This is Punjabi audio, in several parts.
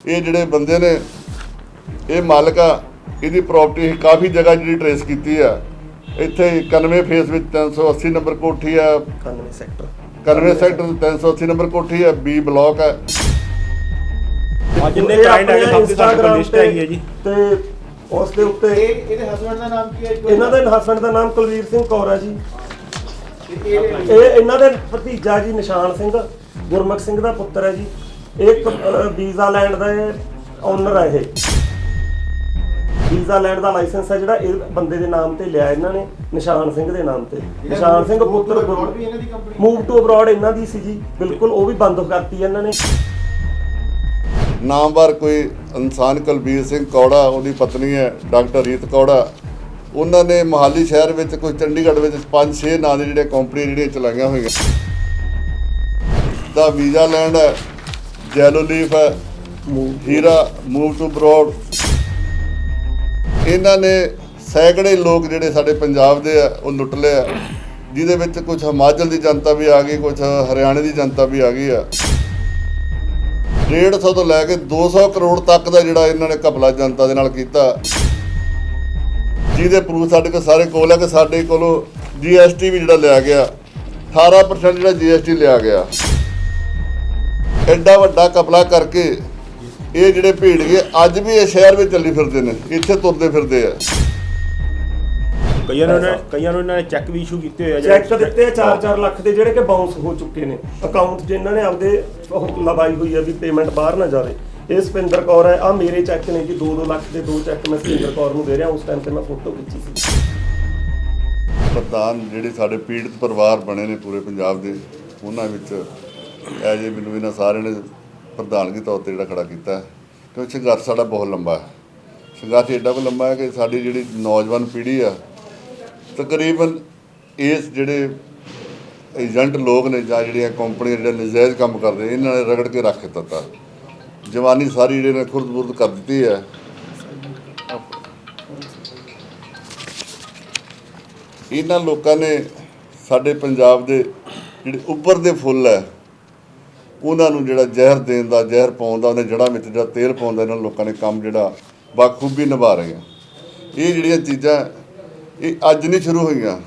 ਇਹ ਜਿਹੜੇ ਬੰਦੇ ਨੇ ਇਹ ਮਾਲਕ ਆ ਇਹਦੀ ਪ੍ਰਾਪਰਟੀ ਕਾਫੀ ਜਗ੍ਹਾ ਜਿਹੜੀ ਟਰੇਸ ਕੀਤੀ ਆ। ਇੱਥੇ 91 ਫੇਸ ਵਿੱਚ 380 ਨੰਬਰ ਕੋਠੀ ਆ। 91 ਸੈਕਟਰ 91 ਸੈਕਟਰ 380 ਨੰਬਰ ਕੋਠੀ ਆ ਬੀ ਬਲਾਕ ਆ। ਆ ਜਿੰਨੇ ਕਲਾਇੰਟ ਆਪਣੇ ਸਭ ਦੀ ਸਾਡੇ ਕੋਲ ਲਿਸਟ ਹੈਗੀ ਹੈ ਜੀ। ਤੇ ਉਸ ਦੇ ਉੱਤੇ ਇਹ ਇਹਦੇ ਹਸਬੰਡ ਦਾ ਨਾਮ ਕੀ ਹੈ ਜੀ? ਇਹਨਾਂ ਦੇ ਹਸਬੰਡ ਦਾ ਨਾਮ ਕੁਲਵੀਰ ਸਿੰਘ ਕੌਰ ਹੈ ਜੀ। ਇਹ ਇਹਨਾਂ ਦੇ ਭਤੀਜਾ ਜੀ ਨਿਸ਼ਾਨ ਸਿੰਘ ਗੁਰਮੁਖ ਸਿੰਘ ਦਾ ਪੁੱਤਰ ਹੈ ਜੀ। ਇੱਕ ਵੀਜ਼ਾ ਲੈਂਡ ਦਾ ਓਨਰ ਹੈ ਇਹ। ਵੀਜ਼ਾ ਲੈਂਡ ਦਾ ਲਾਇਸੈਂਸ ਹੈ ਜਿਹੜਾ ਇਹ ਬੰਦੇ ਦੇ ਨਾਮ ਤੇ ਲਿਆ ਇਹਨਾਂ ਨੇ ਨਿਸ਼ਾਨ ਸਿੰਘ ਦੇ ਨਾਮ ਤੇ। ਨਿਸ਼ਾਨ ਸਿੰਘ ਪੁੱਤਰ abroad ਵੀ ਇਹਨਾਂ ਦੀ ਕੰਪਨੀ ਮੂਵ ਟੂ ਅਬਰਾਡ ਇਹਨਾਂ ਦੀ ਸੀ ਜੀ। ਬਿਲਕੁਲ ਉਹ ਵੀ ਬੰਦ ਕਰਤੀ ਇਹਨਾਂ ਨੇ। ਨਾਮਵਾਰ ਕੋਈ ਇਨਸਾਨ ਕੁਲਬੀਰ ਸਿੰਘ ਕੌੜਾ ਉਹਦੀ ਪਤਨੀ ਹੈ ਡਾਕਟਰ ਰੀਤ ਕੌੜਾ। ਉਹਨਾਂ ਨੇ ਮੋਹਾਲੀ ਸ਼ਹਿਰ ਵਿੱਚ ਕੋਈ ਚੰਡੀਗੜ੍ਹ ਵਿੱਚ 5-6 ਨਾਂ ਦੇ ਜਿਹੜੇ ਕੰਪਨੀ ਜਿਹੜੀਆਂ ਚਲਾਈਆਂ ਹੋਈਆਂ। ਦਾ ਵੀਜ਼ਾ ਲੈਂਡ ਹੈ। ਜੈਲੋ ਲੀਫ ਹੈ ਹੀਰਾ ਮੂਵ ਟੂ ਬਰੋਡ ਇਹਨਾਂ ਨੇ ਸੈਂਕੜੇ ਲੋਕ ਜਿਹੜੇ ਸਾਡੇ ਪੰਜਾਬ ਦੇ ਆ, ਉਹ ਲੁੱਟ ਲਏ ਆ। ਜਿਹਦੇ ਵਿੱਚ ਕੁਝ ਹਿਮਾਚਲ ਦੀ ਜਨਤਾ ਵੀ ਆ ਗਈ ਕੁਝ ਹਰਿਆਣੇ ਦੀ ਜਨਤਾ ਵੀ ਆ ਗਈ ਆ। 150 ਤੋਂ ਲੈ ਕੇ 200 ਕਰੋੜ ਤੱਕ ਦਾ ਜਿਹੜਾ ਇਹਨਾਂ ਨੇ ਘਪਲਾ ਜਨਤਾ ਦੇ ਨਾਲ ਕੀਤਾ। ਜਿਹਦੇ ਪ੍ਰੂਫ ਸਾਡੇ ਕੋਲ ਸਾਰੇ ਕੋਲ ਹੈ ਕਿ ਸਾਡੇ ਕੋਲੋਂ GST ਵੀ ਜਿਹੜਾ ਲਿਆ ਗਿਆ। 18% ਜਿਹੜਾ GST ਲਿਆ ਗਿਆ। ਐਡਾ ਵੱਡਾ ਘਪਲਾ ਕਰਕੇ ਇਹ ਜਿਹੜੇ ਭੀੜਗੇ ਅੱਜ ਵੀ ਇਹ ਸ਼ਹਿਰ ਵਿੱਚ ਚੱਲੀ ਫਿਰਦੇ ਨੇ ਇੱਥੇ ਤੁਰਦੇ ਫਿਰਦੇ ਆ। ਕਈਆਂ ਨੂੰ ਇਹਨਾਂ- ਕਈਆਂ ਨੂੰ ਇਹਨਾਂ ਨੇ ਚੈੱਕ ਵੀ ਇਸ਼ੂ ਕੀਤੇ ਹੋਏ ਆ ਚੈੱਕ ਦਿੱਤੇ 4-4 ਲੱਖ ਦੇ ਜਿਹੜੇ ਕਿ ਬਾਉਂਸ ਹੋ ਚੁੱਕੇ ਨੇ। ਅਕਾਊਂਟ 'ਚ ਇਹਨਾਂ ਨੇ ਆਪਦੇ ਉਹ ਲਵਾਈ ਹੋਈ ਹੈ ਵੀ ਪੇਮੈਂਟ ਬਾਹਰ ਨਾ ਜਾਵੇ। ਇਹ ਸਪਿੰਦਰ ਕੌਰ ਹੈ ਆ ਮੇਰੇ ਚੈੱਕ ਨੇ ਜੀ 2-2 ਲੱਖ ਦੇ ਦੋ ਚੈੱਕ ਮੈਂ ਸਪਿੰਦਰ ਕੌਰ ਨੂੰ ਦੇ ਰਿਹਾ ਉਸ ਟਾਈਮ ਤੇ ਮੈਂ ਫੋਟੋ ਖਿੱਚੀ ਸੀ। ਪ੍ਰਧਾਨ ਜਿਹੜੇ ਸਾਡੇ ਪੀੜਤ ਪਰਿਵਾਰ ਬਣੇ ਨੇ ਪੂਰੇ ਪੰਜਾਬ ਦੇ ਉਹਨਾਂ ਵਿੱਚ ਐ ਜੇ ਮੈਨੂੰ ਇਹਨਾਂ ਸਾਰਿਆਂ ਨੇ ਪ੍ਰਧਾਨਗੀ ਤੌਰ ਤੇ ਜਿਹੜਾ ਖੜਾ ਕੀਤਾ। ਕਿਉਂਕਿ ਸੰਘਰਸ਼ ਸਾਡਾ ਬਹੁਤ ਲੰਬਾ ਹੈ। ਸੰਘਰਸ਼ ਏਡਾ ਕੁ ਲੰਬਾ ਹੈ ਕਿ ਸਾਡੀ ਜਿਹੜੀ ਨੌਜਵਾਨ ਪੀੜ੍ਹੀ ਆ, ਤਕਰੀਬਨ ਇਸ ਜਿਹੜੇ ਏਜੰਟ ਲੋਕ ਨੇ ਜਾਂ ਜਿਹੜੀਆਂ ਕੰਪਨੀਆਂ, ਜਿਹੜੇ ਨਜਾਇਜ਼ ਕੰਮ ਕਰਦੇ, ਇਹਨਾਂ ਨੇ ਰਗੜ ਕੇ ਰੱਖ ਦਿੱਤਾ। ਜਵਾਨੀ ਸਾਰੀ ਜਿਹੜੇ ਨੇ ਖੁਰਦ-ਬੁਰਦ ਕਰ ਦਿੱਤੀ ਹੈ। ਇਹਨਾਂ ਲੋਕਾਂ ਨੇ ਸਾਡੇ ਪੰਜਾਬ ਦੇ ਜਿਹੜੇ ਉੱਭਰਦੇ ਫੁੱਲ ਹੈ ਉਹਨਾਂ ਨੂੰ ਜਿਹੜਾ ਜ਼ਹਿਰ ਦੇਣ ਦਾ, ਜ਼ਹਿਰ ਪਾਉਣ ਦਾ, ਉਹਨੇ ਜੜ੍ਹਾਂ ਵਿੱਚ ਜਿਹੜਾ ਤੇਲ ਪਾਉਣ ਦਾ ਇਹਨਾਂ ਲੋਕਾਂ ਨੇ ਕੰਮ ਜਿਹੜਾ ਬਾਖੂਬੀ ਨਿਭਾ ਰਹੇ ਆ। ਇਹ ਜਿਹੜੀਆਂ ਚੀਜ਼ਾਂ, ਇਹ ਅੱਜ ਨਹੀਂ ਸ਼ੁਰੂ ਹੋਈਆਂ।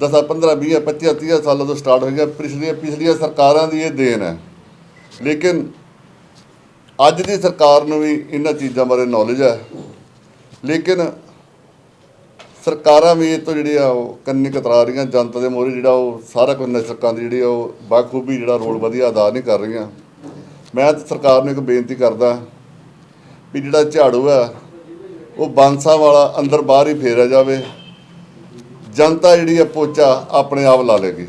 10 15 20 25 30 ਸਾਲਾਂ ਤੋਂ ਸਟਾਰਟ ਹੋਈਆਂ। ਪਿਛਲੀਆਂ ਪਿਛਲੀਆਂ ਸਰਕਾਰਾਂ ਦੀ ਇਹ ਦੇਣ ਹੈ। ਲੇਕਿਨ ਅੱਜ ਦੀ ਸਰਕਾਰ ਨੂੰ ਵੀ ਇਹਨਾਂ ਚੀਜ਼ਾਂ ਬਾਰੇ ਨੌਲੇਜ ਹੈ। ਲੇਕਿਨ ਸਰਕਾਰਾਂ ਵੀ ਇਹ ਤੋਂ ਜਿਹੜੀ ਆ ਉਹ ਕੰਨੀ ਕਤਰਾ ਰਹੀਆਂ, ਜਨਤਾ ਦੇ ਮੋਹਰੇ ਜਿਹੜਾ ਉਹ ਸਾਰਾ ਕੁਝ ਨਸ਼ਕਾਂ ਦੀ ਜਿਹੜੀ ਆ ਉਹ ਬਾਖੂਬੀ ਜਿਹੜਾ ਰੋਲ ਵਧੀਆ ਅਦਾ ਨਹੀਂ ਕਰ ਰਹੀਆਂ। ਮੈਂ ਤਾਂ ਸਰਕਾਰ ਨੂੰ ਇੱਕ ਬੇਨਤੀ ਕਰਦਾ ਵੀ ਜਿਹੜਾ ਝਾੜੂ ਆ, ਉਹ ਬਾਂਸਾ ਵਾਲਾ ਅੰਦਰ ਬਾਹਰ ਹੀ ਫੇਰਿਆ ਜਾਵੇ। ਜਨਤਾ ਜਿਹੜੀ ਆ ਪੋਚਾ ਆਪਣੇ ਆਪ ਲਾ ਲੇਗੀ।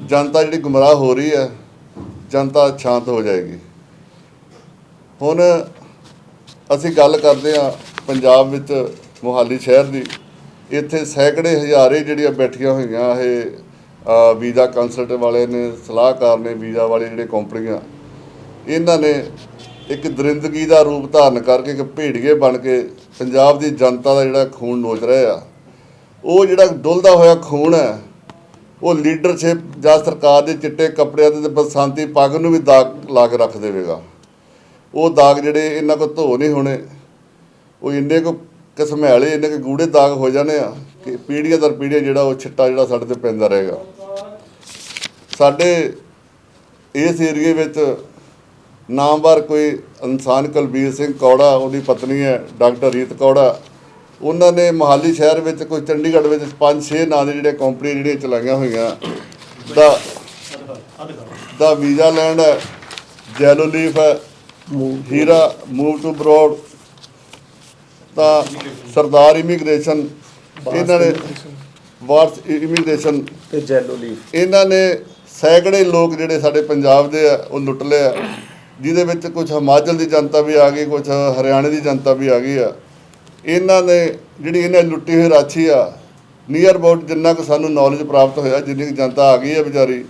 ਜਨਤਾ ਜਿਹੜੀ ਗੁੰਮਰਾਹ ਹੋ ਰਹੀ ਹੈ ਜਨਤਾ ਸ਼ਾਂਤ ਹੋ ਜਾਏਗੀ। ਹੁਣ ਅਸੀਂ ਗੱਲ ਕਰਦੇ ਆ ਪੰਜਾਬ ਵਿੱਚ ਮੋਹਾਲੀ ਸ਼ਹਿਰ ਦੀ, ਇੱਥੇ ਸੈਂਕੜੇ ਹਜ਼ਾਰੇ ਜਿਹੜੀਆਂ ਬੈਠੀਆਂ ਹੋਈਆਂ, ਇਹ ਵੀਜ਼ਾ ਕੰਸਲਟ ਵਾਲੇ ਨੇ, ਸਲਾਹਕਾਰ ਨੇ ਵੀਜ਼ਾ ਵਾਲੇ ਜਿਹੜੇ ਕੰਪਨੀਆਂ, ਇਹਨਾਂ ਨੇ ਇੱਕ ਦਰਿੰਦਗੀ ਦਾ ਰੂਪ ਧਾਰਨ ਕਰਕੇ ਇੱਕ ਭੇੜੀਏ ਬਣ ਕੇ ਪੰਜਾਬ ਦੀ ਜਨਤਾ ਦਾ ਜਿਹੜਾ ਖੂਨ ਨੋਚ ਰਹੇ ਆ। ਉਹ ਜਿਹੜਾ ਡੁੱਲਦਾ ਹੋਇਆ ਖੂਨ ਹੈ, ਉਹ ਲੀਡਰਸ਼ਿਪ ਜਾਂ ਸਰਕਾਰ ਦੇ ਚਿੱਟੇ ਕੱਪੜਿਆਂ ਤੇ ਤੇ ਬਸੰਤੀ ਪੱਗ ਨੂੰ ਵੀ ਦਾਗ ਲਾ ਕੇ ਰੱਖ ਦੇਵੇਗਾ। ਉਹ ਦਾਗ ਜਿਹੜੇ ਇਹਨਾਂ ਕੋ ਧੋ ਨਹੀਂ ਹੋਣੇ, ਉਹ ਇੰਨੇ ਕੋ ਕਸਮੈਲੇ ਇੰਨੇ ਕੁ ਗੂੜੇ ਦਾਗ ਹੋ ਜਾਣੇ ਆ ਕਿ ਪੀੜ੍ਹੀਆਂ ਦਰ ਪੀੜ੍ਹੀਆਂ ਜਿਹੜਾ ਉਹ ਛਿੱਟਾ ਜਿਹੜਾ ਸਾਡੇ ਤੇ ਪੈਂਦਾ ਰਹੇਗਾ। ਸਾਡੇ ਇਸ ਏਰੀਏ ਵਿੱਚ ਨਾਮਵਾਰ ਕੋਈ ਇਨਸਾਨ ਕੁਲਬੀਰ ਸਿੰਘ ਕੌੜਾ ਉਹਦੀ ਪਤਨੀ ਹੈ ਡਾਕਟਰ ਰੀਤ ਕੌੜਾ ਉਹਨਾਂ ਨੇ ਮੋਹਾਲੀ ਸ਼ਹਿਰ ਵਿੱਚ ਕੋਈ ਚੰਡੀਗੜ੍ਹ ਵਿੱਚ 5-6 ਨਾਂ ਦੇ ਜਿਹੜੇ ਕੰਪਨੀ ਜਿਹੜੀਆਂ ਚਲਾਈਆਂ ਹੋਈਆਂ ਦਾ ਦਾ ਵੀਜ਼ਾ ਲੈਂਡ ਹੈ ਜੈਲੋ ਲੀਫ ਹੈ ਹੀਰਾ ਮੂਵ ਟੂ ਬਰੋਡ ਤਾਂ ਸਰਦਾਰ ਇਮੀਗ੍ਰੇਸ਼ਨ ਇਹਨਾਂ ਨੇ ਵਾਰਸ ਇਮੀਗ੍ਰੇਸ਼ਨ ਤੇ ਜੈਲੋ ਲੀਫ ਇਹਨਾਂ ਨੇ ਸੈਂਕੜੇ ਲੋਕ ਜਿਹੜੇ ਸਾਡੇ ਪੰਜਾਬ ਦੇ ਆ ਉਹ ਲੁੱਟ ਲਏ ਆ ਜਿਹਦੇ ਵਿੱਚ ਕੁਝ ਹਿਮਾਚਲ ਦੀ ਜਨਤਾ ਵੀ ਆ ਗਈ ਕੁਝ ਹਰਿਆਣੇ ਦੀ ਜਨਤਾ ਵੀ ਆ ਗਈ ਆ। ਇਹਨਾਂ ਨੇ ਜਿਹੜੀ ਇਹਨੇ ਲੁੱਟੀ ਹੋਈ ਰਾਸ਼ੀ ਆ ਨੀਅਰ ਅਬਾਊਟ ਜਿੰਨਾ ਕੁ ਸਾਨੂੰ ਨੌਲੇਜ ਪ੍ਰਾਪਤ ਹੋਇਆ ਜਿੰਨੀ ਕੁ ਜਨਤਾ ਆ ਗਈ ਹੈ ਵਿਚਾਰੀ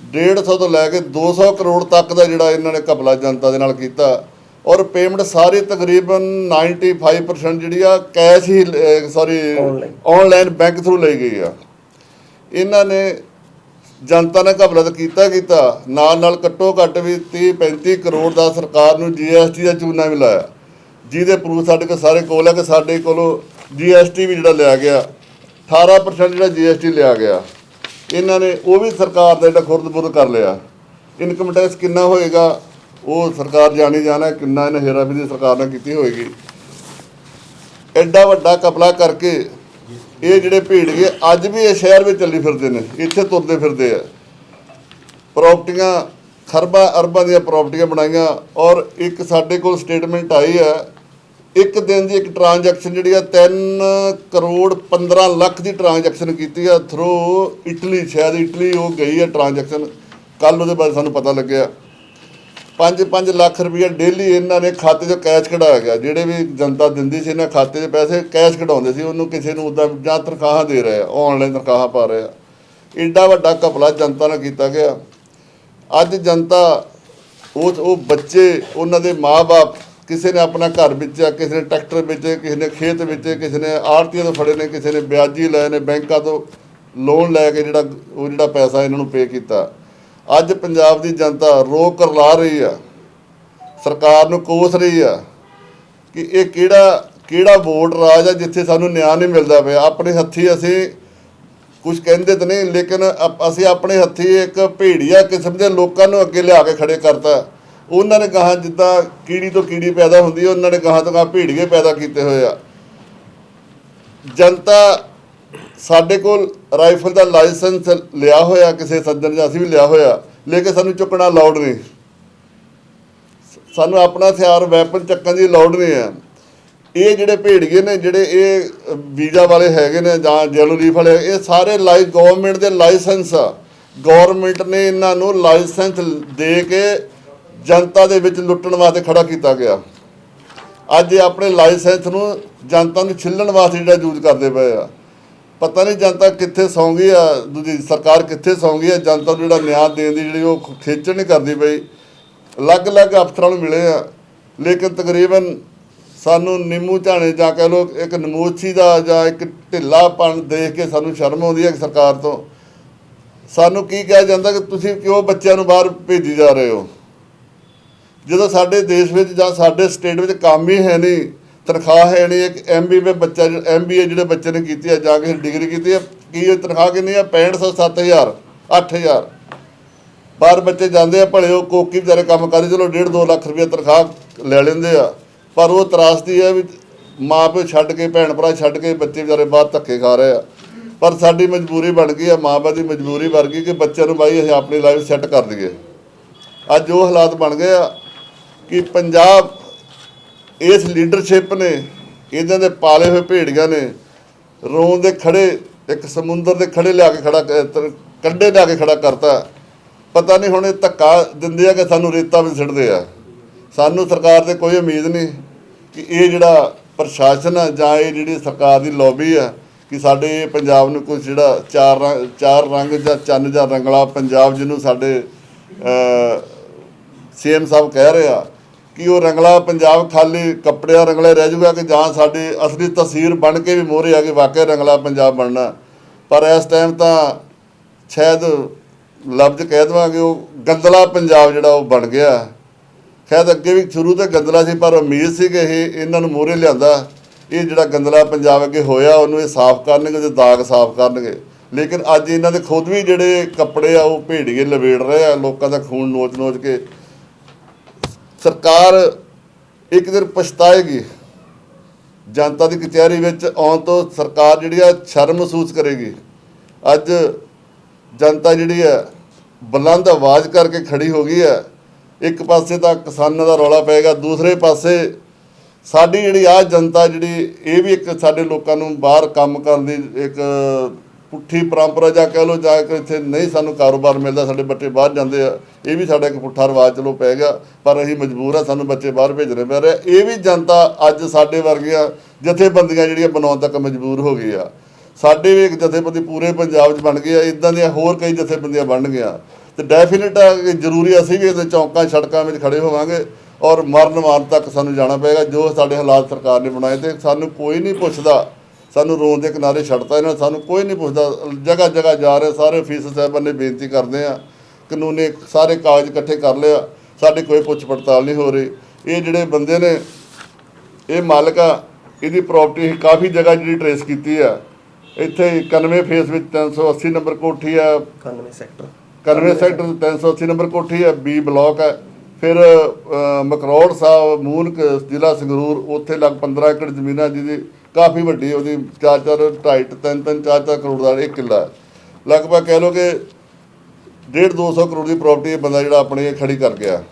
150 ਤੋਂ ਲੈ ਕੇ 200 ਕਰੋੜ ਤੱਕ ਦਾ ਜਿਹੜਾ ਇਹਨਾਂ ਨੇ ਘਪਲਾ ਜਨਤਾ ਦੇ ਨਾਲ ਕੀਤਾ। ਔਰ ਪੇਮੈਂਟ ਸਾਰੀ ਤਕਰੀਬਨ 95% ਜਿਹੜੀ ਆ ਕੈਸ਼ ਹੀ ਸੌਰੀ. ਆਨਲਾਈਨ ਬੈਂਕ ਥਰੂ ਲਈ ਗਈ ਆ। ਇਹਨਾਂ ਨੇ ਜਨਤਾ ਨੇ ਘਬਲਤ ਕੀਤਾ ਕੀਤਾ। ਨਾਲ ਨਾਲ ਘੱਟੋ ਘੱਟ ਵੀ 30 35 ਕਰੋੜ ਦਾ ਸਰਕਾਰ ਨੂੰ ਜੀਐਸਟੀ ਦਾ ਚੂਨਾ ਵੀ ਲਾਇਆ। ਜਿਹਦੇ ਪ੍ਰੂਫ ਸਾਡੇ ਕੋਲ ਸਾਰੇ ਕੋਲ ਹੈ ਕਿ ਸਾਡੇ ਕੋਲੋਂ ਜੀਐਸਟੀ ਵੀ ਜਿਹੜਾ ਲਿਆ ਗਿਆ। 18% ਜਿਹੜਾ ਜੀਐਸਟੀ ਲਿਆ ਗਿਆ। ਇਹਨਾਂ ਨੇ ਉਹ ਵੀ ਸਰਕਾਰ ਦਾ ਜਿਹੜਾ ਖੁਰਦ-ਬੁਰਦ ਕਰ ਲਿਆ। ਇਨਕਮ ਟੈਕਸ ਕਿੰਨਾ ਹੋਏਗਾ? ਉਹ ਸਰਕਾਰ ਜਾਣੀ ਜਾਣਾ ਕਿੰਨਾ ਇਹਨੇ ਹੇਰਾਫੇਰੀ ਸਰਕਾਰ ਨੇ ਕੀਤੀ ਹੋਏਗੀ। ਐਡਾ ਵੱਡਾ ਕਪਲਾ ਕਰਕੇ ਇਹ ਜਿਹੜੇ ਭੀੜ ਗਏ, ਅੱਜ ਵੀ ਇਹ ਸ਼ਹਿਰ ਵਿੱਚ ਚੱਲੀ ਫਿਰਦੇ ਨੇ, ਇੱਥੇ ਤੁਰਦੇ ਫਿਰਦੇ ਆ। ਪ੍ਰਾਪਰਟੀਆਂ, ਖਰਬਾਂ, ਅਰਬਾਂ ਦੀਆਂ ਪ੍ਰਾਪਰਟੀਆਂ ਬਣਾਈਆਂ ਔਰ ਇੱਕ ਸਾਡੇ ਕੋਲ ਸਟੇਟਮੈਂਟ ਆਈ ਹੈ, ਇੱਕ ਦਿਨ ਦੀ ਇੱਕ ਟ੍ਰਾਂਜੈਕਸ਼ਨ ਜਿਹੜੀ ਆ 3 ਕਰੋੜ 15 ਲੱਖ ਦੀ ਟ੍ਰਾਂਜੈਕਸ਼ਨ ਕੀਤੀ ਆ ਥਰੂ ਇਟਲੀ, ਸ਼ਾਇਦ ਇਟਲੀ ਉਹ ਗਈ ਹੈ ਟ੍ਰਾਂਜੈਕਸ਼ਨ ਕੱਲ ਉਹਦੇ ਬਾਰੇ ਸਾਨੂੰ ਪਤਾ ਲੱਗਿਆ। 5-5 ਲੱਖ ਰੁਪਏ ਡੇਲੀ ਇਹਨਾਂ ਨੇ ਖਾਤੇ 'ਚੋਂ ਕੈਸ਼ ਕਢਾਇਆ ਗਿਆ। ਜਿਹੜੇ ਵੀ ਜਨਤਾ ਦਿੰਦੀ ਸੀ, ਇਹਨਾਂ ਖਾਤੇ 'ਚ ਪੈਸੇ ਕੈਸ਼ ਕਢਾਉਂਦੇ ਸੀ। ਉਹਨੂੰ ਕਿਸੇ ਨੂੰ ਉਦਾਂ ਜਾਂ ਤਨਖਾਹਾਂ ਦੇ ਰਹੇ ਆ ਆਨਲਾਈਨ ਤਨਖਾਹਾਂ ਪਾ ਰਹੇ ਆ। ਏਡਾ ਵੱਡਾ ਘਪਲਾ ਜਨਤਾ ਨਾਲ ਕੀਤਾ ਗਿਆ। ਅੱਜ ਜਨਤਾ, ਉਹ ਉਹ ਬੱਚੇ, ਉਹਨਾਂ ਦੇ ਮਾਪੇ ਕਿਸੇ ਨੇ ਆਪਣਾ ਘਰ ਵੇਚਿਆ, ਕਿਸੇ ਨੇ ਟਰੈਕਟਰ ਵੇਚੇ, ਕਿਸੇ ਨੇ ਖੇਤ ਵੇਚੇ, ਕਿਸੇ ਨੇ ਆੜਤੀਆਂ ਤੋਂ ਫੜੇ ਨੇ, ਕਿਸੇ ਨੇ ਵਿਆਜੀ ਲਏ ਨੇ, ਬੈਂਕਾਂ ਤੋਂ ਲੋਨ ਲੈ ਕੇ ਜਿਹੜਾ, ਉਹ ਜਿਹੜਾ ਪੈਸਾ ਇਹਨਾਂ ਨੂੰ ਪੇ ਕੀਤਾ। ਅੱਜ ਪੰਜਾਬ ਦੀ ਜਨਤਾ ਰੋ ਕਰਲਾ ਰਹੀ ਆ। ਸਰਕਾਰ ਨੂੰ ਕੋਸ ਰਹੀ ਆ ਕਿ ਇਹ ਕਿਹੜਾ ਕਿਹੜਾ ਵੋਟ ਰਾਜ ਆ ਜਿੱਥੇ ਸਾਨੂੰ ਨਿਆਂ ਨਹੀਂ ਮਿਲਦਾ ਪਿਆ। ਆਪਣੇ ਹੱਥੀ ਅਸੀਂ ਕੁਝ ਕਹਿੰਦੇ ਤਾਂ ਨਹੀਂ, ਲੇਕਿਨ ਅਪ- ਅਸੀਂ ਆਪਣੇ ਹੱਥੀ ਇੱਕ ਭੇੜੀਆ ਕਿਸਮ ਦੇ ਲੋਕਾਂ ਨੂੰ ਅੱਗੇ ਲਿਆ ਕੇ ਖੜੇ ਕਰਤਾ। ਉਹਨਾਂ ਨੇ ਕਹਾ ਜਿੱਦਾਂ ਕੀੜੀ ਤੋਂ ਕੀੜੀ ਪੈਦਾ ਹੁੰਦੀ ਹੈ ਉਹਨਾਂ ਨੇ ਕਹਾ ਤੋਂ ਕਹਾ ਭੇੜੀਏ ਪੈਦਾ ਕੀਤੇ ਹੋਏ ਆ। ਜਨਤਾ ਸਾਡੇ ਕੋਲ ਰਾਈਫਲ ਦਾ ਲਾਇਸੈਂਸ ਲਿਆ ਹੋਇਆ, ਕਿਸੇ ਸੱਜਣ ਦਾ ਅਸੀਂ ਵੀ ਲਿਆ ਹੋਇਆ, ਲੇਕਿਨ ਸਾਨੂੰ ਚੁੱਕਣਾ ਅਲਾਉਡ ਨਹੀਂ। ਸਾਨੂੰ ਆਪਣਾ ਹਥਿਆਰ, ਵੈਪਨ ਚੱਕਣ ਦੀ ਅਲਾਉਡ ਨਹੀਂ ਹੈ। ਇਹ ਜਿਹੜੇ ਭੇੜੀਏ ਨੇ, ਜਿਹੜੇ ਇਹ ਵੀਜ਼ਾ ਵਾਲੇ ਹੈਗੇ ਨੇ ਜਾਂ ਜੈਲੋ ਲੀਫ ਵਾਲੇ, ਇਹ ਸਾਰੇ ਲਾਈ ਗਵਰਨਮੈਂਟ ਦੇ ਲਾਇਸੈਂਸ ਆ। ਗਵਰਨਮੈਂਟ ਨੇ ਇਹਨਾਂ ਨੂੰ ਲਾਇਸੈਂਸ ਦੇ ਕੇ ਜਨਤਾ ਦੇ ਵਿੱਚ ਲੁੱਟਣ ਵਾਸਤੇ ਖੜਾ ਕੀਤਾ ਗਿਆ। ਅੱਜ ਇਹ ਆਪਣੇ ਲਾਇਸੈਂਸ ਨੂੰ ਜਨਤਾ ਨੂੰ ਛਿੱਲਣ ਵਾਸਤੇ ਜਿਹੜਾ ਯੂਜ਼ ਕਰਦੇ ਪਏ ਆ। ਪਤਾ ਨਹੀਂ ਜਨਤਾ ਕਿੱਥੇ ਸੌਂ ਗਈ ਆ, ਦੂਜੀ ਸਰਕਾਰ ਕਿੱਥੇ ਸੌਂ ਗਈ ਆ, ਜਨਤਾ ਨੂੰ ਜਿਹੜਾ ਨਿਆਂ ਦੇਣ ਦੀ ਜਿਹੜੀ ਉਹ ਖੇਚਣ ਨਹੀਂ ਕਰਦੀ ਪਈ। ਅਲੱਗ-ਅਲੱਗ ਅਫਸਰਾਂ ਨੂੰ ਮਿਲੇ ਆ, ਲੇਕਿਨ ਤਕਰੀਬਨ ਸਾਨੂੰ ਨਿੰਮੂ ਝਾਣੇ ਜਾਂ ਕਹਿ ਲੋ ਇੱਕ ਨਮੋਚੀ ਦਾ ਜਾਂ ਇੱਕ ਢਿੱਲਾਪਣ ਦੇਖ ਕੇ ਸਾਨੂੰ ਸ਼ਰਮ ਆਉਂਦੀ ਹੈ ਸਰਕਾਰ ਤੋਂ। ਸਾਨੂੰ ਕੀ ਕਿਹਾ ਜਾਂਦਾ ਕਿ ਤੁਸੀਂ ਕਿਉਂ ਬੱਚਿਆਂ ਨੂੰ ਬਾਹਰ ਭੇਜੀ ਜਾ ਰਹੇ ਹੋ? ਜਦੋਂ ਸਾਡੇ ਦੇਸ਼ ਵਿੱਚ ਜਾਂ ਸਾਡੇ ਸਟੇਟ ਵਿੱਚ ਕੰਮ ਹੀ ਹੈ ਨਹੀਂ ਤਨਖਾਹ ਹੈ ਨਹੀਂ, ਇੱਕ ਐਮਬੀਏ ਬੱਚਾ ਐਮਬੀਏ ਜਿਹੜੇ ਬੱਚੇ ਨੇ ਕੀਤੀ ਹੈ ਜਾਂ ਕਿਸੇ ਡਿਗਰੀ ਕੀਤੀ ਹੈ ਕੀ ਇਹ ਤਨਖਾਹ ਕਿੰਨੀ ਹੈ 6500 7000 8000 ਬਾਹਰ ਬੱਚੇ ਜਾਂਦੇ ਆ, ਭਲੇ ਉਹ ਕੋਕੀ ਵਿਚਾਰੇ ਕੰਮ ਕਰਦੇ, ਚਲੋ 1.5 2 ਲੱਖ ਰੁਪਏ ਤਨਖਾਹ ਲੈ ਲੈਂਦੇ ਆ। ਪਰ ਉਹ ਤਰਾਸਦੀ ਹੈ ਵੀ ਮਾਂ ਪਿਓ ਛੱਡ ਕੇ ਭੈਣ ਭਰਾ ਛੱਡ ਕੇ ਬੱਚੇ ਵਿਚਾਰੇ ਬਾਹਰ ਧੱਕੇ ਖਾ ਰਹੇ ਆ। ਪਰ ਸਾਡੀ ਮਜਬੂਰੀ ਬਣ ਗਈ ਆ ਮਾਂ ਬਾਪ ਦੀ ਮਜਬੂਰੀ ਬਣ ਗਈ ਕਿ ਬੱਚਿਆਂ ਨੂੰ ਬਾਈ ਅਸੀਂ ਆਪਣੀ ਲਾਈਫ ਸੈੱਟ ਕਰ ਦਈਏ। ਅੱਜ ਉਹ ਹਾਲਾਤ ਬਣ ਗਏ ਆ ਕਿ ਪੰਜਾਬ ਇਸ ਲੀਡਰਸ਼ਿਪ ਨੇ ਇਹਨਾਂ ਦੇ ਪਾਲੇ ਹੋਏ ਭੇੜੀਆਂ ਨੇ ਰੋਂ ਦੇ ਖੜੇ ਇੱਕ ਸਮੁੰਦਰ ਦੇ ਖੜੇ ਲਿਆ ਕੇ ਖੜਾ ਕ- ਲਿਆ ਕੇ ਖੜਾ ਕਰਤਾ। ਪਤਾ ਨਹੀਂ ਹੁਣ ਇਹ ਧੱਕਾ ਦਿੰਦੇ ਆ ਕਿ ਸਾਨੂੰ ਰੇਤਾ ਵੀ ਸਿੱਟਦੇ ਆ। ਸਾਨੂੰ ਸਰਕਾਰ ਤੇ ਕੋਈ ਉਮੀਦ ਨਹੀਂ ਕਿ ਇਹ ਜਿਹੜਾ ਪ੍ਰਸ਼ਾਸਨ ਆ ਜਾਂ ਇਹ ਜਿਹੜੀ ਸਰਕਾਰ ਦੀ ਲੌਬੀ ਆ, ਕਿ ਸਾਡੇ ਪੰਜਾਬ ਨੂੰ ਕੁਝ ਜਿਹੜਾ ਚਾਰ ਰੰਗ ਚਾਰ ਰੰਗ ਜਾਂ ਚੰਨ ਜਾਂ ਰੰਗਲਾ ਪੰਜਾਬ ਜਿਹਨੂੰ ਸਾਡੇ ਅ ਸੀਐਮ ਸਾਹਿਬ ਕਹਿ ਰਹੇ ਆ ਕਿ ਉਹ ਰੰਗਲਾ ਪੰਜਾਬ ਖਾਲੀ ਕੱਪੜਿਆਂ ਰੰਗਲੇ ਰਹਿ ਜਾਊਗਾ ਕਿ ਜਾਂ ਸਾਡੀ ਅਸਲੀ ਤਸਵੀਰ ਬਣ ਕੇ ਵੀ ਮੋਹਰੇ ਆ ਕੇ ਵਾਕਿਆ ਰੰਗਲਾ ਪੰਜਾਬ ਬਣਨਾ। ਪਰ ਇਸ ਟਾਈਮ ਤਾਂ ਸ਼ਾਇਦ ਲਫ਼ਜ਼ ਕਹਿ ਦੇਵਾਂਗੇ ਉਹ ਗੰਦਲਾ ਪੰਜਾਬ ਜਿਹੜਾ ਉਹ ਬਣ ਗਿਆ। ਸ਼ਾਇਦ ਅੱਗੇ ਵੀ ਸ਼ੁਰੂ ਤੋਂ ਗੰਦਲਾ ਸੀ, ਪਰ ਉਮੀਦ ਸੀ ਕਿ ਇਹ ਇਹਨਾਂ ਨੂੰ ਮੋਹਰੇ ਲਿਆਂਦਾ। ਇਹ ਜਿਹੜਾ ਗੰਦਲਾ ਪੰਜਾਬ ਅੱਗੇ ਹੋਇਆ, ਉਹਨੂੰ ਇਹ ਸਾਫ਼ ਕਰਨਗੇ ਉਹਦੇ ਦਾਗ ਸਾਫ਼ ਕਰਨਗੇ। ਲੇਕਿਨ ਅੱਜ ਇਹਨਾਂ ਦੇ ਖੁਦ ਵੀ ਜਿਹੜੇ ਕੱਪੜੇ ਆ, ਉਹ ਭੇੜੀਏ ਲਵੇੜ ਰਹੇ ਆ, ਲੋਕਾਂ ਦਾ ਖੂਨ ਨੋਚ-ਨੋਚ ਕੇ। ਸਰਕਾਰ ਇੱਕ ਦਿਨ ਪਛਤਾਏਗੀ। ਜਨਤਾ ਦੀ ਕਚਹਿਰੀ ਵਿੱਚ ਆਉਣ ਤੋਂ ਸਰਕਾਰ ਜਿਹੜੀ ਆ ਸ਼ਰਮ ਮਹਿਸੂਸ ਕਰੇਗੀ। ਅੱਜ ਜਨਤਾ ਜਿਹੜੀ ਹੈ ਬੁਲੰਦ ਆਵਾਜ਼ ਕਰਕੇ ਖੜੀ ਹੋ ਗਈ ਹੈ ਇੱਕ ਪਾਸੇ ਤਾਂ ਕਿਸਾਨਾਂ ਦਾ ਰੌਲਾ ਪਏਗਾ, ਦੂਸਰੇ ਪਾਸੇ ਸਾਡੀ ਜਿਹੜੀ ਆ ਜਨਤਾ ਜਿਹੜੀ, ਇਹ ਵੀ ਇੱਕ ਸਾਡੇ ਲੋਕਾਂ ਨੂੰ ਬਾਹਰ ਕੰਮ ਕਰਨ ਦੀ ਇੱਕ ਪੁੱਠੀ ਪਰੰਪਰਾ ਜਾਂ ਕਹਿ ਲਓ ਜਾਂ ਕਿ ਇੱਥੇ ਨਹੀਂ ਸਾਨੂੰ ਕਾਰੋਬਾਰ ਮਿਲਦਾ, ਸਾਡੇ ਬੱਚੇ ਬਾਹਰ ਜਾਂਦੇ ਆ, ਇਹ ਵੀ ਸਾਡਾ ਇੱਕ ਪੁੱਠਾ ਰਿਵਾਜ ਚਲੋ ਪੈ ਗਿਆ, ਪਰ ਅਸੀਂ ਮਜਬੂਰ ਆ, ਸਾਨੂੰ ਬੱਚੇ ਬਾਹਰ ਭੇਜਣੇ ਪੈ ਰਹੇ ਇਹ ਵੀ ਜਨਤਾ ਅੱਜ ਸਾਡੇ ਵਰਗੀਆਂ ਜਥੇਬੰਦੀਆਂ ਜਿਹੜੀਆਂ ਬਣਾਉਣ ਤੱਕ ਮਜਬੂਰ ਹੋ ਗਈ ਆ। ਸਾਡੇ ਵੀ ਇੱਕ ਜਥੇਬੰਦੀ ਪੂਰੇ ਪੰਜਾਬ 'ਚ ਬਣ ਗਈ ਆ, ਇਦਾਂ ਦੀਆਂ ਹੋਰ ਕਈ ਜਥੇਬੰਦੀਆਂ ਬਣ ਗਈਆਂ। ਤੇ ਡੈਫੀਨਿਟ ਆ ਜ਼ਰੂਰੀ ਅਸੀਂ ਵੀ ਇਹਦੇ ਚੌਂਕਾਂ, ਸੜਕਾਂ ਵਿੱਚ ਖੜੇ ਹੋਵਾਂਗੇ ਔਰ ਮਰਨ ਮਾਰ ਤੱਕ ਸਾਨੂੰ ਜਾਣਾ ਪਏਗਾ, ਜੋ ਸਾਡੇ ਹਾਲਾਤ ਸਰਕਾਰ ਨੇ ਬਣਾਏ ਤੇ ਸਾਨੂੰ ਕੋਈ ਨਹੀਂ ਪੁੱਛਦਾ ਸਾਨੂੰ ਰੋਣ ਦੇ ਕਿਨਾਰੇ ਛੱਡਤਾ ਇਹਨਾਂ ਸਾਨੂੰ ਕੋਈ ਨਹੀਂ ਪੁੱਛਦਾ ਜਗ੍ਹਾ ਜਗ੍ਹਾ ਜਾ ਰਹੇ ਸਾਰੇ ਅਫੀਸਰ ਸਾਹਿਬਾਨ ਨੇ ਬੇਨਤੀ ਕਰਦੇ ਆ ਕਾਨੂੰਨੀ ਸਾਰੇ ਕਾਗਜ਼ ਇਕੱਠੇ ਕਰ ਲਿਆ ਸਾਡੀ ਕੋਈ ਪੁੱਛ ਪੜਤਾਲ ਨਹੀਂ ਹੋ ਰਹੀ। ਇਹ ਜਿਹੜੇ ਬੰਦੇ ਨੇ ਇਹ ਮਾਲਕ ਆ ਇਹਦੀ ਪ੍ਰਾਪਰਟੀ ਕਾਫੀ ਜਗ੍ਹਾ ਜਿਹੜੀ ਟਰੇਸ ਕੀਤੀ ਆ। ਇੱਥੇ 91 ਫੇਸ ਵਿੱਚ 380 ਨੰਬਰ ਕੋਠੀ ਆ। 91 ਸੈਕਟਰ। 91 ਸੈਕਟਰ 380 ਨੰਬਰ ਕੋਠੀ ਹੈ ਬੀ ਬਲਾਕ ਹੈ ਫਿਰ ਮਕਰੌੜ ਸਾਹਿਬ ਮੂਨਕ ਜ਼ਿਲ੍ਹਾ ਸੰਗਰੂਰ ਉੱਥੇ ਲਗ 15 ਏਕੜ ਜ਼ਮੀਨ ਜਿਹਦੀ ਕਾਫੀ ਵੱਡੀ ਉਹਦੀ 4 4 2.5 3 3 4 4 ਕਰੋੜ ਦਾ ਇੱਕ ਕਿੱਲਾ ਲਗਭਗ ਕਹਿ ਲਓ ਕਿ 1.5 200 ਕਰੋੜ ਦੀ ਪ੍ਰਾਪਰਟੀ ਇਹ ਬੰਦਾ ਜਿਹੜਾ ਆਪਣੀ ਇਹ ਖੜੀ ਕਰ ਗਿਆ।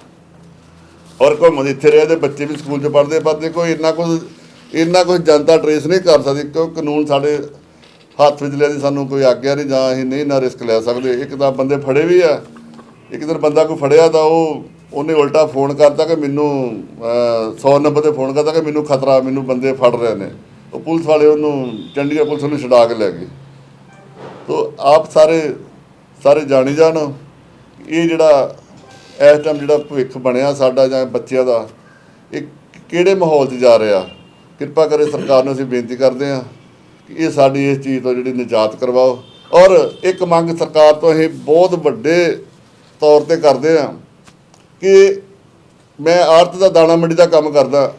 ਔਰ ਘੁੰਮਦੇ ਇੱਥੇ ਰਹੇ ਤੇ ਬੱਚੇ ਵੀ ਸਕੂਲ 'ਚ ਪੜ੍ਹਦੇ, ਪਰ ਦੇਖੋ ਇੰਨਾ ਕੁਝ ਇੰਨਾ ਕੁਝ ਜਨਤਾ ਟਰੇਸ ਨਹੀਂ ਕਰ ਸਕਦੀ ਕਿਉਂਕਿ ਕਾਨੂੰਨ ਸਾਡੇ ਹੱਥ ਵਿੱਚ ਲਿਆ ਦੀ ਸਾਨੂੰ ਕੋਈ ਆਗਿਆ ਨਹੀਂ ਜਾਂ ਅਸੀਂ ਨਹੀਂ ਨਾ ਰਿਸਕ ਲੈ ਸਕਦੇ। ਇੱਕ ਤਾਂ ਬੰਦੇ ਫੜੇ ਵੀ ਆ, ਇੱਕ ਦਿਨ ਬੰਦਾ ਕੋਈ ਫੜਿਆ ਤਾਂ ਉਹ, ਉਹਨੇ ਉਲਟਾ ਫੋਨ ਕਰਤਾ ਕਿ ਮੈਨੂੰ 100 ਨੰਬਰ ਤੇ ਫੋਨ ਕਰਤਾ ਕਿ ਮੈਨੂੰ ਖਤਰਾ, ਮੈਨੂੰ ਬੰਦੇ ਫੜ ਰਹੇ ਨੇ। ਉਹ ਪੁਲਿਸ ਵਾਲੇ ਉਹਨੂੰ, ਚੰਡੀਗੜ੍ਹ ਪੁਲਿਸ ਨੂੰ ਛਡਾ ਕੇ ਲੈ ਗਏ। ਤੋ ਆਪ ਸਾਰੇ ਸਾਰੇ ਜਾਣੀ ਜਾਣ। ਇਹ ਜਿਹੜਾ, ਇਸ ਟਾਈਮ ਜਿਹੜਾ ਭਵਿੱਖ ਬਣਿਆ ਸਾਡਾ ਜਾਂ ਬੱਚਿਆਂ ਦਾ, ਇਹ ਕਿਹੜੇ ਮਾਹੌਲ 'ਚ ਜਾ ਰਿਹਾ? ਕਿਰਪਾ ਕਰੇ ਸਰਕਾਰ ਨੂੰ ਅਸੀਂ ਬੇਨਤੀ ਕਰਦੇ ਹਾਂ ਕਿ ਇਹ ਸਾਡੀ ਇਸ ਚੀਜ਼ ਤੋਂ ਜਿਹੜੀ ਨਿਜਾਤ ਕਰਵਾਓ। ਔਰ ਇੱਕ ਮੰਗ ਸਰਕਾਰ ਤੋਂ ਇਹ ਬਹੁਤ ਵੱਡੇ ਤੌਰ ਤੇ ਕਰਦੇ ਹਾਂ ਕਿ ਮੈਂ ਆੜਤ ਦਾ ਦਾਣਾ ਮੰਡੀ ਦਾ ਕੰਮ ਕਰਦਾ,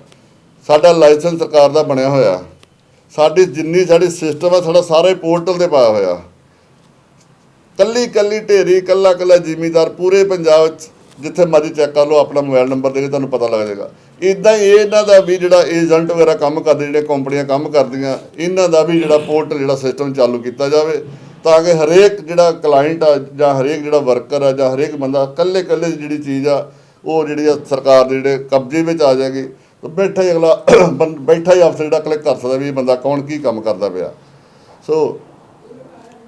ਸਾਡਾ ਲਾਇਸੈਂਸ ਸਰਕਾਰ ਦਾ ਬਣਿਆ ਹੋਇਆ। ਸਾਡੀ ਜਿੰਨੀ ਸਾਡੀ ਸਿਸਟਮ ਆ, ਸਾਡਾ ਸਾਰਾ ਪੋਰਟਲ ਤੇ ਪਾਇਆ ਹੋਇਆ। ਕੱਲੀ ਕੱਲੀ ਢੇਰੀ, ਕੱਲਾ ਕੱਲਾ ਜ਼ਿਮੀਦਾਰ ਪੂਰੇ ਪੰਜਾਬ 'ਚ ਜਿੱਥੇ ਮਰਜ਼ੀ ਚੈੱਕ ਕਰ ਲਓ, ਆਪਣਾ ਮੋਬਾਈਲ ਨੰਬਰ ਦੇ ਕੇ ਤੁਹਾਨੂੰ ਪਤਾ ਲੱਗ ਜਾਏਗਾ। ਇਦਾਂ ਹੀ ਇਹਨਾਂ ਦਾ ਵੀ ਜਿਹੜਾ ਏਜੰਟ ਵਗੈਰਾ ਕੰਮ ਕਰਦੇ ਜਿਹੜੇ ਕੰਪਨੀਆਂ ਕੰਮ ਕਰਦੀਆਂ, ਇਹਨਾਂ ਦਾ ਵੀ ਜਿਹੜਾ ਪੋਰਟਲ ਜਿਹੜਾ ਸਿਸਟਮ ਚਾਲੂ ਕੀਤਾ ਜਾਵੇ, ਤਾਂ ਕਿ ਹਰੇਕ ਜਿਹੜਾ ਕਲਾਇੰਟ ਆ, ਜਾਂ ਹਰੇਕ ਜਿਹੜਾ ਵਰਕਰ ਆ, ਜਾਂ ਹਰੇਕ ਬੰਦਾ ਕੱਲੇ ਕੱਲੇ ਜਿਹੜੀ ਚੀਜ਼ ਆ, ਉਹ ਜਿਹੜੀ ਆ ਸਰਕਾਰ ਦੇ ਜਿਹੜੇ ਕਬਜ਼ੇ ਵਿੱਚ ਆ ਜਾਏਗੀ। ਬੈਠਾ ਹੀ ਅਗਲਾ ਬੈਠਾ ਹੀ ਅਫਸਰ ਜਿਹੜਾ ਕਲਿੱਕ ਕਰ ਸਕਦਾ ਵੀ ਇਹ ਬੰਦਾ ਕੌਣ ਕੀ ਕੰਮ ਕਰਦਾ ਪਿਆ। ਸੋ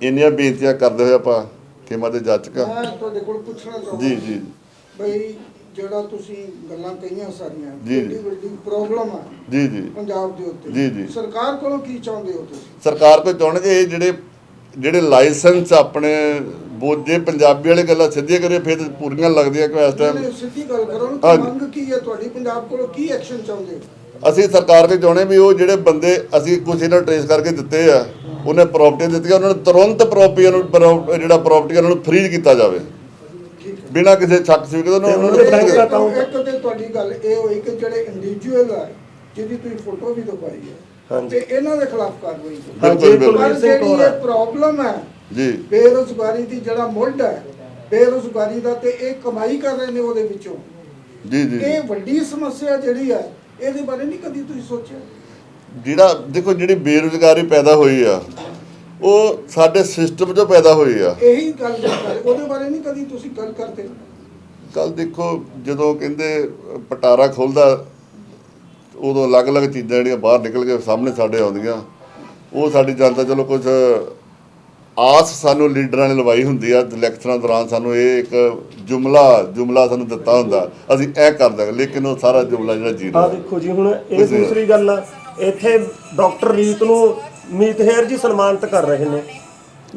ਇੰਨੀਆਂ ਬੇਨਤੀਆਂ ਕਰਦੇ ਹੋਏ ਆਪਾਂ ਖੇਮਾ ਦੇ ਜੱਜ ਕਾ ਮੈਂ ਤੁਹਾਡੇ ਕੋਲ ਪੁੱਛਣਾ ਚਾਹੁੰਦਾ ਜੀ ਜੀ। ਬਈ ਜਿਹੜਾ ਤੁਸੀਂ ਗੱਲਾਂ ਕਹੀਆਂ ਸਾਰੀਆਂ ਜੀ, ਜੀ। ਵੱਡੀ ਪ੍ਰੋਬਲਮ ਆ ਜੀ ਜੀ। ਪੰਜਾਬ ਦੇ ਉੱਤੇ। ਜੀ, ਜੀ। ਸਰਕਾਰ ਕੋਲੋਂ ਕੀ ਚਾਹੁੰਦੇ ਹੋ ਤੁਸੀਂ? ਸਰਕਾਰ ਕੋਲ ਚਾਹੁੰਦੇ ਇਹ ਜਿਹੜੇ ਜਿਹੜੇ ਲਾਇਸੈਂਸ ਆਪਣੇ ਬੋਝੇ ਪੰਜਾਬੀ ਵਾਲੇ ਗੱਲਾਂ ਸਿੱਧੀਆਂ ਕਰੇ ਫਿਰ ਪੂਰੀਆਂ ਲੱਗਦੀਆਂ ਕਿ ਇਸ ਟਾਈਮ ਸਿੱਧੀ ਗੱਲ ਕਰੋ। ਕਿ ਮੰਗ ਕੀ ਹੈ ਤੁਹਾਡੀ? ਪੰਜਾਬ ਕੋਲੋਂ ਕੀ ਐਕਸ਼ਨ ਚਾਹੁੰਦੇ ਹੋ? ਅਸੀਂ ਸਰਕਾਰ ਕੋਲ ਚਾਹੁੰਦੇ ਵੀ ਉਹ ਜਿਹੜੇ ਬੰਦੇ ਅਸੀਂ ਕੁਝ ਇਹਨਾਂ ਟ੍ਰੇਸ ਕਰਕੇ ਦਿੱਤੇ ਆ ਉਹਨੇ ਪ੍ਰਾਪਰਟੀ ਦਿੱਤੀਆਂ ਉਹਨਾਂ ਨੂੰ ਤੁਰੰਤ ਪ੍ਰਾਪਰਟੀ ਨੂੰ ਜਿਹੜਾ ਪ੍ਰਾਪਰਟੀ ਉਹਨਾਂ ਨੂੰ ਫ੍ਰੀਜ਼ ਕੀਤਾ ਜਾਵੇ। ਬਿਨਾਂ ਕਿਸੇ ਸ਼ੱਕ ਸੀ ਕਿ ਉਹਨਾਂ ਦੇ ਨੂੰ ਬੈਂਕ account- ਇੱਕ ਤੇ ਤੁਹਾਡੀ ਗੱਲ ਇਹ ਹੋਈ ਕਿ ਜਿਹੜੇ ਇੰਡੀਵਿਜੂਅਲ ਆ ਜਿਹਦੀ ਤੁਸੀਂ ਫੋਟੋ ਵੀ ਦਿਖਾਈ ਹੈ ਹਾਂਜੀ। ਤੇ ਇਹਨਾਂ ਦੇ ਖਿਲਾਫ ਕਾਰਵਾਈ ਕਰੋ। ਹਾਂਜੀ ਬਿਲਕੁਲ, ਹੈ ਪ੍ਰੋਬਲਮ ਹੈ ਜੀ। ਬੇਰੁਜ਼ਗਾਰੀ ਦੀ ਜਿਹੜਾ ਮੁੱਢ ਹੈ ਬੇਰੁਜ਼ਗਾਰੀ ਦਾ ਤੇ ਇਹ ਕਮਾਈ ਕਰ ਰਹੇ ਨੇ ਉਹਦੇ ਵਿੱਚੋਂ। ਜੀ ਜੀ। ਇਹ ਵੱਡੀ ਸਮੱਸਿਆ ਜਿਹੜੀ ਹੈ ਇਹਦੇ ਬਾਰੇ ਨਹੀਂ ਕਦੀ ਤੁਸੀਂ ਸੋਚਿਆ? ਜਿਹੜਾ ਦੇਖੋ ਜਿਹੜੀ ਬੇਰੁਜ਼ਗਾਰੀ ਪੈਦਾ ਹੋਈ ਆ ਉਹ ਸਾਡੇ ਸਿਸਟਮ 'ਚੋਂ ਪੈਦਾ ਹੋਈ ਆ। ਇਹੀ ਗੱਲ ਕਰ ਉਹਦੇ ਬਾਰੇ ਨਹੀਂ ਕਦੀ ਤੁਸੀਂ ਗੱਲ ਕਰਦੇ? ਕੱਲ ਦੇਖੋ ਜਦੋਂ ਕਹਿੰਦੇ ਪਟਾਰਾ ਖੁੱਲਦਾ ਉਦੋਂ ਅਲੱਗ-ਅਲੱਗ ਚੀਜ਼ਾਂ ਜਿਹੜੀਆਂ ਬਾਹਰ ਨਿਕਲ ਕੇ ਸਾਹਮਣੇ ਸਾਡੇ ਆਉਂਦੀਆਂ ਉਹ ਸਾਡੀ ਜਨਤਾ ਚਲੋ ਕੁਝ ਆਸ ਸਾਨੂੰ ਲੀਡਰਾਂ ਨੇ ਲਵਾਈ ਹੁੰਦੀ ਆ ਇਲੈਕਸ਼ਨਾਂ ਦੌਰਾਨ ਸਾਨੂੰ ਇਹ ਇੱਕ ਜੁਮਲਾ ਜੁਮਲਾ ਸਾਨੂੰ ਦਿੱਤਾ ਹੁੰਦਾ ਅਸੀਂ ਇਹ ਕਰ ਦਾਂਗੇ ਲੇਕਿਨ ਉਹ ਸਾਰਾ ਜੁਮਲਾ ਜਿਹੜਾ ਜ਼ੀਰੋ ਆ। ਦੇਖੋ ਜੀ ਹੁਣ ਇਹ। ਦੂਸਰੀ ਗੱਲ ਆ ਇੱਥੇ ਡਾਕਟਰ ਰੀਤ ਨੂੰ ਮੀਤ ਹੇਰ ਜੀ ਸਨਮਾਨਿਤ ਕਰ ਰਹੇ ਨੇ